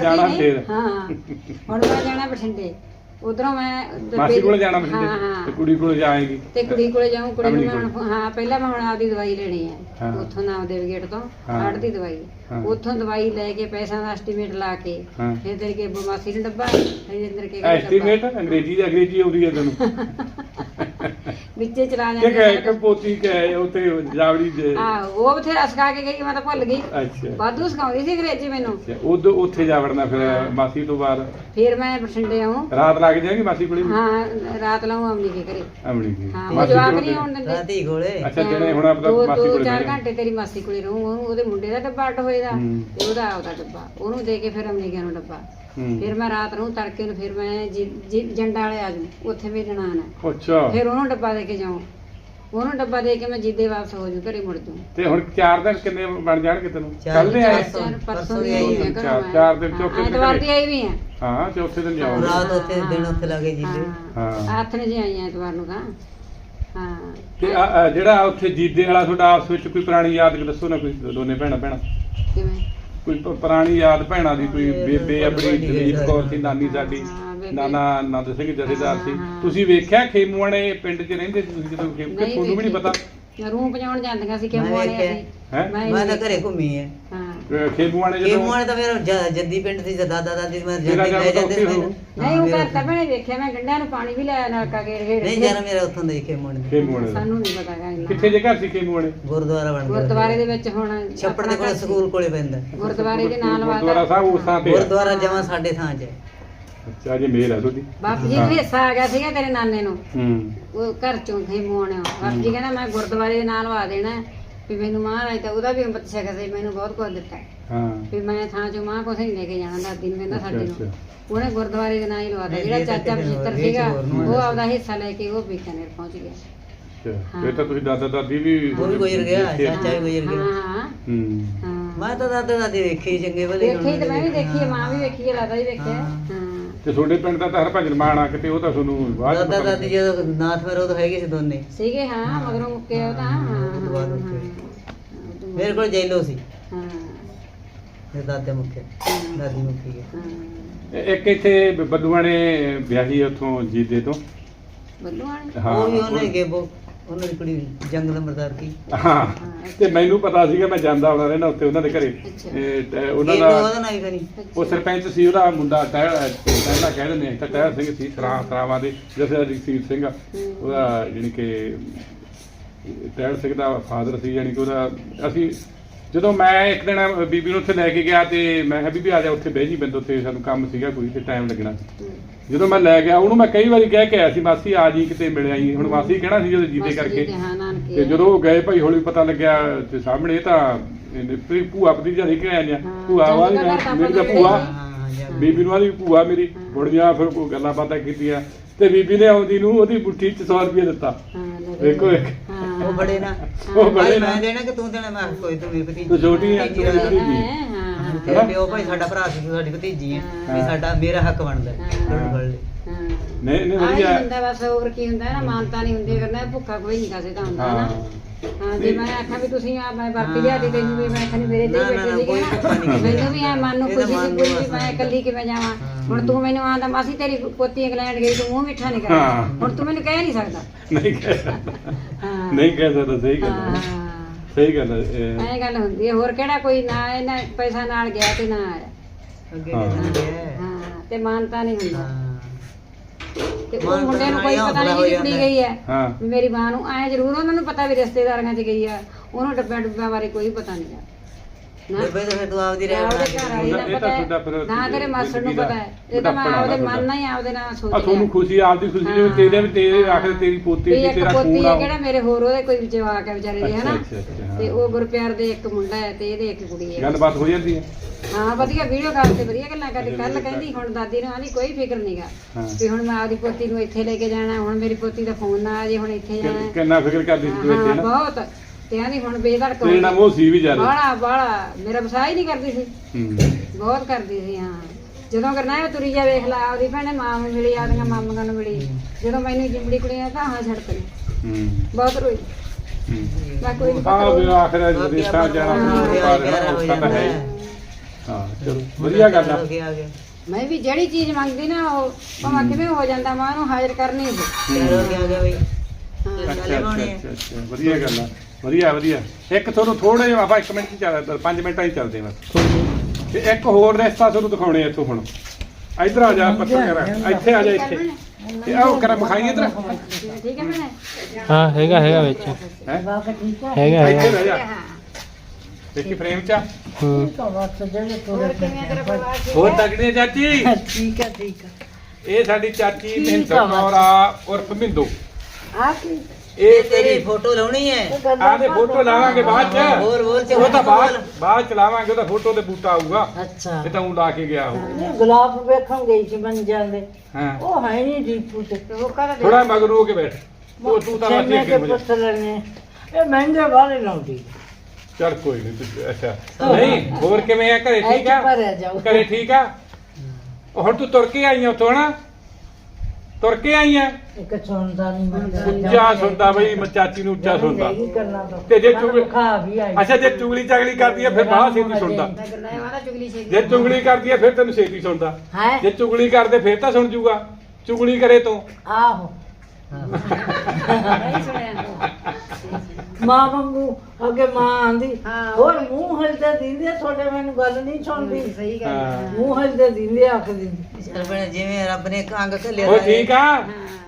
ਜਾਣਾ ਨਹੀਂ। ਫਿਰ। ਹਾਂ ਹੁਣ ਮੈਂ ਜਾਣਾ ਬਠਿੰਡੇ ਉਧਰੋਂ ਮੈਂ ਮਾਸੀ ਕੋਲ ਜਾਣਾ ਹਾਂ ਬਠਿੰਡੇ ਹਾਂ। ਤੇ ਕੁੜੀ ਕੋਲ ਜਾਏਗੀ। ਤੇ ਕੁੜੀ ਕੋਲੇ ਜਾਉਂ ਕੁੜੀ ਨੂੰ ਆਪਣੀ ਮੈਂ ਹੁਣ- ਹਾਂ ਪਹਿਲਾਂ ਮੈਂ ਹੁਣ ਆਪਦੀ ਦਵਾਈ ਲੈਣੀ ਹੈ। ਹਾਂ। ਉੱਥੋਂ ਨਾਮਦੇਵ ਗੇਟ ਤੋਂ ਹਾਂ। ਹਾਰਟ ਦੀ ਦਵਾਈ। ਹਾਂ। ਉੱਥੋਂ ਦਵਾਈ ਲੈ ਕੇ ਪੈਸਿਆਂ ਦਾ ਐਸਟੀਮੇਟ ਲਾ ਕੇ ਹਾਂ। ਫਿਰ ਤੇਰੇ ਕੇ ਮਾਸੀ ਨੂੰ ਡੱਬਾ ਫਿਰ ਅੰਦਰ ਕੇ ਐਸਟੀਮੇਟ ਅੰਗਰੇਜ਼ੀ ਦੀ ਅੰਗਰੇਜ਼ੀ ਆਉਂਦੀ ਹੈ ਤੈਨੂੰ। ਵਿੱਚੇ ਚਲਾ ਕਿ ਜਾਂਦੇ ਕਹੇ ਕਿ ਪੋਤੀ ਕਹੇ ਉੱਤੇ ਜਾਵੜੀ ਦੇ। ਆਹ ਉਹ ਬਥੇਰਾ ਸਿਖਾ ਕੇ ਗਈ ਮੈਂ ਤਾਂ ਭੁੱਲ ਗਈ। ਅੱਛਾ। ਵਾਧੂ ਸਿਖਾਉਂਦੀ ਸੀ ਅੰਗਰੇਜ਼ੀ ਮੈਨੂੰ। ਉਦੋਂ ਉੱਥੇ ਜਾ ਵੜਨਾ ਫਿਰ ਮਾਸੀ ਤੋਂ ਬਾਅਦ? ਫਿਰ ਮੈਂ ਬਠਿੰਡੇ ਆਉਂ। ਰਾਤ ਲੱਗ ਜਾਏਗੀ ਮਾਸੀ ਕੋਲੇ ਹਾਂ ਰਾਤ ਲਾਉਂ ਅਮਨੀ ਕੇ ਕਰੇ ਅਮਣੀ ਦੀ ਹਾਂ ਉਹ ਕੋਲੇ? ਨਹੀਂ ਆਉਣ ਦਿੰਦੇ। ਰਾਤੀ ਕੋਲੇ? ਅੱਛਾ ਜਿਹੜੇ ਹੁਣ ਆਪਦਾ ਦੋ ਮਾਸੀ ਦੋ ਕੋਲੇ ਚਾਰ ਬਹਿ ਘੰਟੇ ਤੇਰੀ ਮਾਸੀ ਕੋਲੇ ਰਹੂੰ ਉਹਨੂੰ ਉਹਦੇ ਮੁੰਡੇ ਦਾ ਡੱਬਾ ਅੱਡ ਹੂੰ। ਤੇ ਉਹਦਾ ਆਪਦਾ ਡੱਬਾ। ਉਹਨੂੰ ਦੇ ਕੇ ਫਿਰ ਅਮਨੀ ਗਿਆ ਨੂੰ ਡੱਬਾ। ਹੂੰ। ਫਿਰ ਮੈਂ ਰਾਤ ਨੂੰ ਤੜਕੇ ਨੂੰ ਫਿਰ ਮੈਂ ਜੀ- ਜੀ- ਜੰਡਾ ਵਾਲੇ ਆ ਜੂ ਉੱਥੇ ਵੀ ਨਨਾਣ ਹੈ ਅੱਛਾ। ਫਿਰ ਉਹਨੂੰ ਡੱਬਾ ਦੇ ਕੇ ਜਾਉਂ ਉਹਨੂੰ ਡੱਬਾ ਦੇ ਕੇ ਮੈਂ ਜਿੱਦੇ ਵਾਪਸ ਹੋ ਜੂ ਘਰੇ ਮੁੜ ਜੂ ਤੇ ਹੁਣ ਚਾਰ ਦਿਨ ਕਿੰਨੇ ਬਣ ਜਾਣਗੇ ਤੈਨੂੰ? ਚਾਰ- ਕੱਲ ਦੇ ਆਏ? ਚਾਰ- ਚਾਰ ਪਰਸੋਂ ਦੀ ਦੀ ਆਈ ਹੈ ਹੈ। ਘਰੋਂ ਚਾਰ- ਮੈਂ। ਚਾਰ ਦਿਨ ਹਾਂ, ਚੌਥੇ ਦਿਨ ਐਤਵਾਰ ਘਰੇ। ਦੀ ਆਈ ਵੀ ਹੈ ਹਾਂ ਚੌਥੇ ਦਿਨ ਜਾਓ। ਰਾਤ ਉੱਥੇ ਦਿਨ ਉੱਥੇ ਲੱਗੇ ਜੀ। ਹਾਂ। ਹੱਥ ਨੇ ਜੀ ਆਈ ਐ ਐਤਵਾਰ ਨੂੰ ਤਾਂ। ਹਾਂ। ਤੇ ਆ- ਆ ਜਿਹੜਾ ਉੱਥੇ ਜੀਦੇ ਵਾਲਾ ਤੁਹਾਡਾ ਆਪਸ ਵਿੱਚ ਕੋਈ ਪੁਰਾਣੀ ਯਾਦ ਦੱਸੋ ਨਾ ਕੋਈ ਦੋਨੇ ਭੈਣਾਂ ਭੈਣਾਂ। ਕਿਵੇਂ? ਕੋਈ ਪ- ਪੁਰਾਣੀ ਯਾਦ ਭੈਣਾਂ ਦੀ ਕੋਈ ਬੇਬੇ ਆਪਣੀ ਦਲੀਪ ਕੌਰ ਸੀ ਨਾਨੀ ਸਾਡੀ। ਨਾਨਾ ਆਨੰਦ ਸਿੰਘ ਜਥੇਦਾਰ ਸੀ। ਤੁਸੀਂ ਵੇਖਿਆ ਖੇਮੂਆਣੇ ਪਿੰਡ 'ਚ ਰਹਿੰਦੇ ਸੀ ਤੁਸੀਂ ਜਦੋਂ ਖੇਮ ਕਿ ਤੁਹਾਨੂੰ ਵੀ ਨਹੀਂ ਪਤਾ ਰੂਮ ਪਜਾਉਣ ਜਾਂਦੀਆਂ ਸੀ ਕਿਉਂ ਮੈਂ ਆਣੇ ਵੇਖਿਆ। ਅਸੀਂ ਹੈਂ? ਮੈਂ ਤਾਂ ਘਰੇ ਘੁੰਮੀ ਐ ਹਾਂ ਅਹ ਖੇਮੂਆਣੇ ਇਹ ਜਦੋਂ ਮੋਹਣੇ ਤਾਂ ਮੇਰਾ ਜ- ਜੱਦੀ ਪਿੰਡ ਸੀ ਤੇ ਦਾਦਾ ਦਾਦੀ ਸੀ, ਮੈਂ ਤੇਰਾ ਜੱਦੀ ਲੈ ਜਨਮ ਜਾਂਦੇ ਸੀ ਮੈਨੂੰ। ਹੋਊ। ਨਹੀਂ ਉਹ ਮੇਰਾ- ਘਰ ਤਾਂ ਮੈਨੇ ਵੇਖਿਆ ਮੈਂ ਗੰਡਿਆਂ ਨੂੰ ਪਾਣੀ ਵੀ ਲਾਇਆ ਨਲਕਾ ਗੇੜ ਗੇੜ ਨਹੀਂ ਜਨਮ ਮੇਰਾ ਉੱਥੋਂ ਦਾ ਹੀ ਖੇਮੋਣ ਦੇ। ਖੇਮੂਆਣੇ ਦਾ। ਸਾਨੂੰ ਨਹੀਂ ਪਤਾ ਗਾ ਇੰਨਾ। ਕਿੱਥੇ ਜੇ ਘਰ ਸੀ ਖੇਮੂਆਣੇ? ਗੁਰਦੁਆਰਾ ਬਣ ਗਿਆ। ਗੁਰਦੁਆਰੇ ਦੇ ਵਿੱਚ ਹੁਣ ਛੱਪੜ ਦੇ ਕੋਲ। ਸਕੂਲ ਕੋਲੇ ਪੈਂਦਾ। ਗੁਰਦੁਆਰੇ ਦੇ ਨਾਲ ਗੁਰਦੁਆਰਾ ਵਾਦਾ ਸਾਹਿਬ ਉਸ ਥਾਂ ਤੇ ਆ। ਗੁਰਦੁਆਰਾ ਜਮਾ ਸਾਡੇ ਥਾਂ 'ਚ ਹੈ। ਅੱਛਾ ਜੇ ਮੇਲ ਆ ਤੁਹਾਡੀ। ਬਾਪੂ ਜੀ ਨੂੰ ਹਿੱਸਾ ਆ ਗਿਆ ਸੀਗਾ ਤੇਰੇ ਨਾਨੇ ਨੂੰ। ਹੂੰ। ਉਹ ਘਰ ਚੋਂ ਥੇ ਮੋਣਿਓ ਬਾਪੂ ਜੀ ਕਹਿੰਦਾ ਮੈਂ ਗੁਰਦੁਆਰੇ ਦੇ ਨਾਲ ਵਾ ਦੇਣਾ ਹੈ, ਵੀ ਮੈਨੂੰ ਮਹਾਰਾਜ ਤਾਂ ਉਹਦਾ ਵੀ ਅੰਮ੍ਰਿਤ ਛਕਿਆ ਸੀ ਮੈਨੂੰ ਬਹੁਤ ਕੁਝ ਦਿੱਤਾ। ਹੈ। ਹਾਂ ਵੀ ਮੈਂ ਥਾਂ ਚੋਂ ਮਾਂ ਕੁਛ ਨਹੀਂ ਲੈ ਕੇ ਜਾਣਾ ਦਾਦੀ ਨੂੰ ਕਹਿੰਦਾ ਸਾਡੇ ਅੱਛਾ, ਨੂੰ। ਉਹਨੇ ਗੁਰਦੁਆਰੇ ਦੇ ਨਾਲ ਹੀ ਲਵਾਤਾ ਜਿਹੜਾ ਚਾਚਾ ਕਿਸੇ 'ਚ ਸੀਗਾ ਨੂੰ ਉਹ ਆਪਦਾ ਹਿੱਸਾ ਲੈ ਕੇ ਉਹ ਬੀਕਾਨੇਰ ਪਹੁੰਚ ਗਿਆ। ਅੱਛਾ ਇਹ ਤਾਂ ਤੁਸੀਂ ਦਾਦਾ ਦਾਦੀ ਵੀ ਉਹ ਵੀ ਗੁਜ਼ਰ ਗਿਆ ਦੇਖੇ। ਚਾਚਾ ਵੀ ਗੁਜ਼ਰ ਗਿਆ। ਹਾਂ ਹਾਂ। ਹੂੰ। ਹਾਂ। ਮੈਂ ਤਾਂ ਦਾਦਾ ਦਾਦੀ ਵੇਖੀ ਚੰਗੇ ਭਲੇ ਦੇਖੀ ਤੇ ਮੈਂ ਵੀ ਦੇਖੀ ਹੈ, ਮਾਂ ਵੀ ਵੇਖੀ ਹੈ ਲਾਦਾ ਵੀ ਵੇਖਿਆ। ਹੈ। ਹਾਂ। ਤੇ ਤੁਹਾਡੇ ਪਿੰਡ ਦਾ ਤਾਂ ਹਰਭਜਨ ਮਾਨ ਆ ਕਿਤੇ ਉਹ ਤਾਂ ਤੁਹਾਨੂੰ ਬਾਅਦ 'ਚ ਦਾਦਾ ਪਤਾ ਦਾਦੀ ਜਦੋਂ ਨਾਥ ਫਿਰ ਉਹ ਤਾਂ ਹੈਗੇ ਸੀ ਦੋਨੇ। ਸੀਗੇ ਹਾਂ ਮਗਰੋਂ ਮੁੱਕੇ ਉਹ ਤਾਂ ਹਾਂ ਹਾਂ, ਬਾਅਦ ਹਾਂ, ਮੁੱਕੇ। ਹਾਂ। ਮੇਰੇ ਕੋਲ ਜੈਲੋ ਸੀ। ਹਾਂ। ਮੇਰੇ ਦਾਦੇ ਮੁੱਕੇ ਦਾਦੀ ਮੁੱਕੀ ਹੈ ਹਾਂ। ਇਹ- ਇੱਕ ਇੱਥੇ ਬੱਲੂਆਣੇ ਵਿਆਹੀ ਉੱਥੋਂ ਜੀਦੇ ਤੋਂ। ਬੱਲੂਆਣ? ਉਹ ਵੀ ਉਹਨੇ ਗੇਬੋ ਉਹਨਾਂ ਦੀ ਕੁੜੀ ਜੰਗ ਨੰਬਰਦਾਰ ਕੀ ਹਾਂ। ਤੇ ਮੈਨੂੰ ਪਤਾ ਸੀਗਾ ਮੈਂ ਜਾਂਦਾ ਆਉਣਾ ਰਹਿਣਾ ਉੱਥੇ ਉਹਨਾਂ ਦੇ ਘਰੇ। ਅੱਛਾ। ਇਹ ਟ- ਉਹਨਾਂ ਗੇਬੋ ਦਾ ਉਹਦਾ ਨਾਂ ਹੀ ਕਰੀ ਉਹ ਸਰਪੰਚ ਸੀ ਉਹਦਾ ਮੁੰਡਾ ਟਹਿਲ ਟਹਿਲਾ ਕਹਿ ਦਿੰਦੇ ਆ। ਤਾਂ ਟਹਿਲ ਸਿੰਘ ਸੀ ਸਰਾ ਸਰਾਵਾਂ ਦੇ ਜਥੇ ਜਗਸੀਰ ਸਿੰਘ ਉਹਦਾ ਜਾਣੀ ਕਿ ਟਹਿਲ ਸਿੰਘ ਦਾ ਫਾਦਰ ਸੀ ਜਾਣੀ ਕਿ ਉਹਦਾ ਅਸੀਂ ਜਦੋਂ ਮੈਂ ਇੱਕ ਦਿਨ ਬੀਬੀ ਨੂੰ ਉੱਥੇ ਲੈ ਕੇ ਗਿਆ ਤੇ ਮੈਂ ਕਿਹਾ ਬੀਬੀ ਆ ਜਾ ਉੱਥੇ ਬਹਿ ਜੀ ਬਿੰਦ ਉੱਥੇ ਸਾਨੂੰ ਕੰਮ ਸੀਗਾ ਕੋਈ ਤੇ ਟਾਈਮ ਲੱਗਣਾ। ਜਦੋਂ ਮੈਂ ਲੈ ਗਿਆ ਉਹਨੂੰ ਮੈਂ ਕਈ ਵਾਰੀ ਕਹਿ ਕੇ ਆਇਆ ਸੀ ਮਾਸੀ ਆ ਜੀ ਕਿਤੇ ਮਿਲ ਆਈ। ਹੁਣ ਮਾਸੀ ਕਹਿਣਾ ਸੀ ਜਦੋਂ ਜੀਦੇ ਕਰਕੇ। ਤੇ ਜਦੋਂ ਉਹ ਗਏ ਭਾਈ ਹੌਲੀ ਪਤਾ ਲੱਗਿਆ ਤੇ ਸਾਹਮਣੇ ਇਹ ਤਾਂ ਇਹਨੇ ਪ੍ਰੀ ਭੂਆ ਭਤੀਜਾ ਨਿਕਲ ਆਈਆਂ। ਹਾਂ, ਭੂਆ ਜੰਗ ਵਾਲੀ ਦਾ ਮੇਰੀ ਭੂਆ। ਬੀਬੀ ਨੂੰ ਆਦੀ ਭੂਆ ਮੇਰੀ। ਬੁੜੀਆਂ ਫਿਰ ਕੋਈ ਗੱਲਾਂ ਬਾਤਾਂ ਕੀਤੀਆਂ। ਤੇ ਬੀਬੀ ਨੇ ਆਉਂਦੀ ਨੂੰ ਉਹਦੀ ਮੁੱਠੀ 'ਚ 100 ਰੁਪਏ ਦਿੱਤਾ। ਹਾਂ ਵੇਖੋ ਇੱਕ ਹਾਂ। ਉਹ ਬੜੇ ਨਾ ਉਹ ਬੜੇ ਨਾ। ਮੈਂ ਦੇਣਾ ਕਿ ਤੂੰ ਦੇਣਾ? ਮੈਂ ਕੋਈ ਤੂੰ ਮੇਰੀ ਭਤੀਜੀ ਤੂੰ ਛੋਟੀ ਆ, ਭਤੀਜੀ ਤੂੰ ਦਾ- ਮੇਰੀ ਭਤੀਜੀ। ਹਾਂ ਹਾਂ। ਤੇਰਾ ਪਿਓ ਭਾਈ ਸਾਡਾ ਭਰਾ ਸੀ ਤੂੰ ਸਾਡੀ ਭਤੀਜੀ ਹੈ ਵੀ ਹਾਂ। ਸਾਡਾ ਮੇਰਾ ਹੱਕ ਬਣਦਾ ਹਾਂ। ਲੜ ਫੜ ਲੈ ਹਾਂ। ਨਹੀਂ ਨਹੀਂ ਆਹ ਹੀ ਵਧੀਆ ਹੁੰਦਾ ਬਸ ਹੋਰ ਕੀ ਹੁੰਦਾ? ਹੈ ਨਾ ਮਾਨਤਾ ਨਹੀਂ ਹੁੰਦੀ ਕਰਨਾ ਭੁੱਖਾ ਕੋਈ ਨਹੀਂ ਖਾਸੇ ਤਾਂ ਹੁੰਦਾ ਹਾਂ। ਨਾ ਹਾਂ ਜੇ ਮੈਂ ਆਖਾਂ ਵੀ ਤੁਸੀਂ ਆ ਮੈਂ ਵਰਤੀ ਲਿਆ ਤੇ ਤੈਨੂੰ ਵੀ ਮੈਂ ਆਖਣੀ ਮੇਰੇ ਤੇ ਹੀ ਬੈਠੇ ਸੀਗੇ। ਮੈਨੂੰ ਵੀ ਐ ਮਨ ਨੂੰ ਖੁਸ਼ੀ ਸੀ ਪੂਰੀ ਮੈਂ ਇਕੱਲੀ ਕਿਵੇਂ ਜਾਵਾਂ? ਹੁਣ ਤੂੰ ਮੈਨੂੰ ਆਂਦਾ ਮਾਸੀ ਤੇਰੀ ਪੋਤੀ ਇੰਗਲੈਂਡ ਗਈ ਤੂੰ ਮੂੰਹ ਮਿੱਠਾ ਨਹੀਂ ਹਾਂ। ਕਰਦਾ ਹੁਣ ਤੂੰ ਮੈਨੂੰ ਕਹਿ ਨਹੀਂ ਸਕਦਾ। ਨਹੀਂ ਕਹਿ ਸਕਦਾ। ਹਾਂ। ਨਹੀਂ ਕਹਿ ਸਕਦਾ ਸਹੀ ਗੱਲ ਹੈ। ਹਾਂ। ਸਹੀ ਗੱਲ ਹੈ ਇਹ- ਐ ਗੱਲ ਹੁੰਦੀ ਹੈ ਹੋਰ ਕਿਹੜਾ ਕੋਈ ਨਾ ਇਹਨਾਂ ਪੈਸਾ ਨਾਲ ਗਿਆ ਤੇ ਨਾ ਆਇਆ। ਅੱਗੇ ਹਾਂ। ਕਹਿੰਦੇ ਹੈ ਹਾਂ ਤੇ ਮਾਨਤਾ ਨਹੀਂ ਹੁੰਦਾ। ਹਾਂ। ਤੇ ਉਹ ਮਾਨਤਾ ਮੁੰਡੇ ਨੂੰ ਕੋਈ ਨਾਲ ਪਤਾ ਨਹੀਂ ਹੋ ਜਾਂਦਾ। ਗਈ ਹੈ ਹਾਂ। ਵੀ ਮੇਰੀ ਮਾਂ ਨੂੰ ਐ ਜ਼ਰੂਰ ਉਹਨਾਂ ਨੂੰ ਪਤਾ ਵੀ ਰਿਸ਼ਤੇਦਾਰਾਂ 'ਚ ਗਈ ਆ ਉਹਨੂੰ ਡੱਬਿਆਂ ਡੁੱਬਿਆਂ ਬਾਰੇ ਕੋਈ ਪਤਾ ਨਹੀਂ ਆ ਬੇਬੇ ਤਾਂ ਫਿਰ ਤੂੰ ਆਪਦੀ ਰਹਿ ਆਪਦੇ ਬਣਾ ਘਰ ਵਾਲੀ ਦਾ ਇਹ ਤਾਂ ਪਤਾ ਤੁਹਾਡਾ ਫਿਰ ਹੈ ਨਾ ਤੇਰੇ ਮਾਸੜ ਨੂੰ ਜ਼ਿੰਦਗੀ ਦਾ ਪਤਾ ਹੈ। ਇਹ ਤਾਂ ਮੈਂ ਬੁਢਾਪਾ ਆਪਦੇ ਤੁਹਾਡਾ। ਮਨ ਨਾਲ ਹੀ ਆਪਦੇ ਨਾਲ ਸੋਚ ਆ ਤੁਹਾਨੂੰ ਲਿਆ ਖੁਸ਼ੀ ਆਪਦੀ ਖੁਸ਼ੀ ਜਿਵੇਂ ਹਾਂ। ਤੇਰੇ ਵੀ ਤੇਰੇ ਹਾਂ। ਆਖਰ ਤੇਰੀ ਪੋਤੀ ਵੀ ਸੀ ਇੱਕ ਤੇਰਾ ਪੋਤੀ ਖੂਨ ਹੈ ਆ ਕਿਹੜਾ ਮੇਰੇ ਹੋਰ ਉਹਦੇ ਕੋਈ ਜਵਾਕ ਹੈ ਵਿਚਾਰੇ ਦੇ ਹਨਾ? ਅੱਛਾ, ਅੱਛਾ, ਹਾਂ। ਤੇ ਉਹ ਗੁਰਪਿਆਰ ਦੇ ਇੱਕ ਮੁੰਡਾ ਹੈ ਤੇ ਇਹਦੇ ਇੱਕ ਕੁੜੀ ਹੈ। ਗੱਲਬਾਤ ਹੋ ਜਾਂਦੀ ਹੈ। ਹਾਂ ਵਧੀਆ ਵੀਡੀਓ ਕਾਲ ਤੇ ਵਧੀਆ ਗੱਲਾਂ ਕਰਦੀ। ਕੱਲ ਕਹਿੰਦੀ ਹੁਣ ਦਾਦੀ ਨੂੰ ਆਂਦੀ ਕੋਈ ਫਿਕਰ ਨਹੀਂਗਾ ਹਾਂ। ਵੀ ਹੁਣ ਮੈਂ ਆਪਦੀ ਪੋਤੀ ਨੂੰ ਇੱਥੇ ਲੈ ਕੇ ਜਾਣਾ ਹੁਣ ਮੇਰੀ ਪੋਤੀ ਦਾ ਫੋਨ ਨਾ ਆ ਜੇ ਹੁਣ ਇੱਥੇ ਜਾਣਾ ਕਿ- ਕਿੰਨਾ ਫਿਕਰ ਕਰਦੀ ਸੀ ਤੂੰ ਇੱਥੇ ਹਾਂ ਨਾ? ਬਹੁਤ। ਤੇ ਆਂਦੀ ਹੁਣ ਬੇਧੜਕ ਤੇਰੇ ਨਾਲ ਮੋਹ ਸੀ ਵੀ ਜ਼ਿਆਦਾ ਬਾਲਾ ਬਾਲਾ ਮੇਰਾ ਵਸਾ ਹੀ ਨਹੀਂ ਕਰਦੀ ਸੀ। ਹੂੰ। ਬਹੁਤ ਕਰਦੀ ਸੀ ਹਾਂ। ਜਦੋਂ ਕਰਨਾ ਹੈ ਤੁਰੀ ਜਾ ਵੇਖ ਲਾ ਆਪਦੀ ਭੈਣੇ ਮਾਂ ਨੂੰ ਮਿਲੀ ਆਦੀਆਂ ਮਾਮੀਆਂ ਨੂੰ ਮਿਲੀ। ਜਦੋਂ ਮੈਨੂੰ ਜਿੰਬੜੀ ਕੁੜੀਆਂ ਤਾਂ ਹਾਂ ਛੜਕ ਨੇ ਹੂੰ। ਬਹੁਤ ਰੋਈ। ਹੂੰ। ਮੈਂ ਕੋਈ ਨਹੀਂ ਆ ਵੀ ਆਖਰ ਰਿਸ਼ਤਾ ਜਾਣਾ ਨੂੰ ਹੋ ਔਖਾ ਤਾਂ ਹੈ। ਹੀ। ਹਾਂ ਚਲੋ ਵਧੀਆ ਗੱਲ ਆ। ਹੋ ਮੈਂ ਜਿਹੜੀ ਚੀਜ਼ ਮੰਗਦੀ ਨਾ ਉਹ ਭਾਵੇਂ ਕਿਵੇਂ ਹੋ ਜਾਂਦਾ ਮੈਂ ਉਹਨੂੰ ਹਾਜ਼ਰ ਕਰਨੀ ਸੀ। ਚਲੋ ਹੋ ਗਿਆ ਆ ਗਿਆ ਬਈ। ਹਾਂ। ਅੱਛਾ ਅੱਛਾ ਅੱਛਾ ਅੱਛਾ ਵਧੀਆ ਗੱਲ ਆ। ਵਧੀਆ ਵਧੀਆ। ਇੱਕ ਤੁਹਾਨੂੰ ਥੋੜੇ ਜਿਹਾ ਆਪਾਂ 1 ਮਿੰਟ ਚ ਚੱਲ 5 ਮਿੰਟਾਂ ਹੀ ਚੱਲਦੇ ਬਸ। ਤੇ ਇੱਕ ਹੋਰ ਰਿਸ਼ਤਾ ਤੁਹਾਨੂੰ ਦਿਖਾਉਣੇ ਆ ਇੱਥੋਂ ਹੁਣ। ਇੱਧਰ ਆ ਜਾ ਪੱਤਰ ਇੱਥੇ ਆ ਜਾ ਇੱਥੇ। ਤੇ ਆਓ ਕਰਾਂ ਵਿਖਾਈ ਇੱਧਰ। ਠੀਕ ਹੈ ਭੈਣੇ ਹਾਂ ਹੈਗਾ ਹੈਗਾ ਵਿੱਚ। ਹੈ? ਹੈਗਾ ਇੱਥੇ ਬਹਿ ਜਾ। ਹਾਂ ਦੇਖੀ ਫਰੇਮ ਚ। ਹੂੰ ਹੋਰ ਹੈ? ਹੈ ਚਾਚੀ? ਠੀਕ ਹੈ ਠੀਕ ਹੈ ਇਹ ਸਾਡੀ ਚਾਚੀ ਮਹਿੰਦਰ ਕੌਰ ਆ ਉਰਫ ਮਿੰਦੋ। ਆ ਕੀ? ਇਹ ਤੇਰੀ ਫੋਟੋ ਲਾਉਣੀ ਹੈ। ਆਦੇ ਫੋਟੋ ਲਾਵਾਂਗੇ ਬਾਅਦ ਚ। ਹੋਰ ਬੋਲ ਚ ਉਹ ਤਾਂ ਬਾਅਦ ਬਾਅਦ ਚ ਲਾਵਾਂਗੇ ਉਹਦਾ ਫੋਟੋ ਤੇ ਬੂਟਾ ਆਊਗਾ। ਅੱਛਾ। ਇਹ ਤਾਂ ਉਹ ਲਾ ਕੇ ਗਿਆ ਉਹ। ਨਹੀਂ ਗੁਲਾਬ ਵੇਖਣ ਗਈ ਸੀ ਬਣ ਜਾਂਦੇ। ਹਾਂ। ਉਹ ਹੈ ਨਹੀਂ ਦੀਪੂ ਤੇ ਉਹ ਦੇ। ਥੋੜਾ ਮਗਰ ਹੋ ਕੇ ਬੈਠ। ਉਹ ਤੂੰ ਤਾਂ ਅੱਗੇ ਕੇ ਲੈਣੇ ਇਹ ਮਹਿੰਗੇ ਵਾਲੇ ਲਾਉਂਦੀ। ਚੱਲ ਕੋਈ ਨਹੀਂ ਤੂੰ ਅੱਛਾ। ਨਹੀਂ ਹੋਰ ਕਿਵੇਂ ਆ? ਘਰੇ ਠੀਕ ਆ? ਘਰੇ ਠੀਕ ਆ? ਹੁਣ ਤੂੰ ਤੁਰ ਕੇ ਆਈ ਆ ਉੱਥੋਂ ਨਾ ਤੁਰ ਕੇ ਆਈ ਆ ਇੱਕ ਸੁਣਦਾ ਨਹੀਂ ਮੰਨਦਾ ਉੱਚਾ ਸੁਣਦਾ ਬਈ ਮੈਂ ਚਾਚੀ ਨੂੰ ਉੱਚਾ ਸੁਣਦਾ। ਨਹੀਂ ਕਰਨਾ ਤਾਂ ਤੇ ਜੇ ਚੁਗਲੀ ਖਾ ਵੀ ਆਈ। ਅੱਛਾ ਜੇ ਚੁਗਲੀ ਚਾਗਲੀ ਕਰਦੀ ਆ ਫਿਰ ਬਾਹਰ ਛੇਤੀ ਸੁਣਦਾ। ਜੇ ਚੁਗਲੀ ਕਰਦੀ ਆ ਫਿਰ ਤੈਨੂੰ ਛੇਤੀ ਸੁਣਦਾ। ਹੈ? ਜੇ ਚੁਗਲੀ ਕਰਦੇ ਫਿਰ ਤਾਂ ਸੁਣ ਜੂਗਾ। ਚੁਗਲੀ ਕਰੇ ਤੂੰ। ਆਹੋ। ਨਹੀਂ ਸੁਣਿਆ। ਮਾਂ ਵਾਂਗੂ ਅੱਗੇ ਮਾਂ ਆਂਦੀ ਹਾਂ, ਹੋਰ ਮੂੰਹ ਹਿਲਦੇ ਦਿੰਦੇ ਤੁਹਾਡੇ ਮੈਨੂੰ ਗੱਲ ਨਹੀਂ ਸੁਣਦੀ। ਸਹੀ ਗੱਲ ਹਾਂ। ਮੂੰਹ ਹਿਲਦੇ ਦਿੰਦੇ ਆਖ ਦਿੰਦੀ ਚੱਲ ਭੈਣੇ ਜਿਵੇਂ ਰੱਬ ਨੇ ਕਾਂਗ ਘੱਲਿਆ ਉਹ ਠੀਕ ਆ?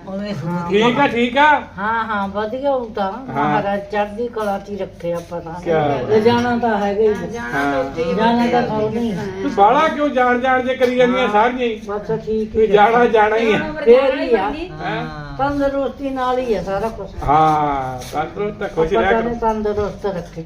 ਉਵੇਂ ਠੀਕ ਆ ਠੀਕ ਆ? ਹਾਂ ਹਾਂ ਵਧੀਆ ਉਹ ਤਾਂ। ਮਹਾਰਾਜ ਚੜ੍ਹਦੀ ਕਲਾ ਚ ਹੀ ਰੱਖੇ ਆਪਾਂ ਤਾਂ ਕਿਆ ਲੈ ਜਾਣਾ ਤਾਂ ਹੈਗਾ ਹੀ। ਤਾਂ ਹੀ। ਜਾਣਾ ਤਾਂ ਥੋੜ੍ਹਾ ਨਹੀਂ। ਤੂੰ ਬਾਹਲਾ ਕਿਉਂ ਜਾਣ ਜਾਣ ਜੇ ਕਰੀ ਜਾਂਦੀਆਂ ਸਾਰੀਆਂ ਹੀ? ਬਸ ਠੀਕ ਤੂੰ ਹੀ। ਜਾਣਾ ਜਾਣਾ ਹੀ ਆ। ਫੇਰ ਹੀ ਆ। ਹਾਂ। ਤੰਦਰੁਸਤੀ ਨਾਲ ਹੀ ਆ ਸਾਰਾ ਕੁਝ ਹਾਂ ਤੰਦਰੁਸਤ ਤਾਂ ਖੁਸ਼ ਰਿਹਾ ਪਤਾ ਕਰੋ ਤੰਦਰੁਸਤ ਰੱਖੇ।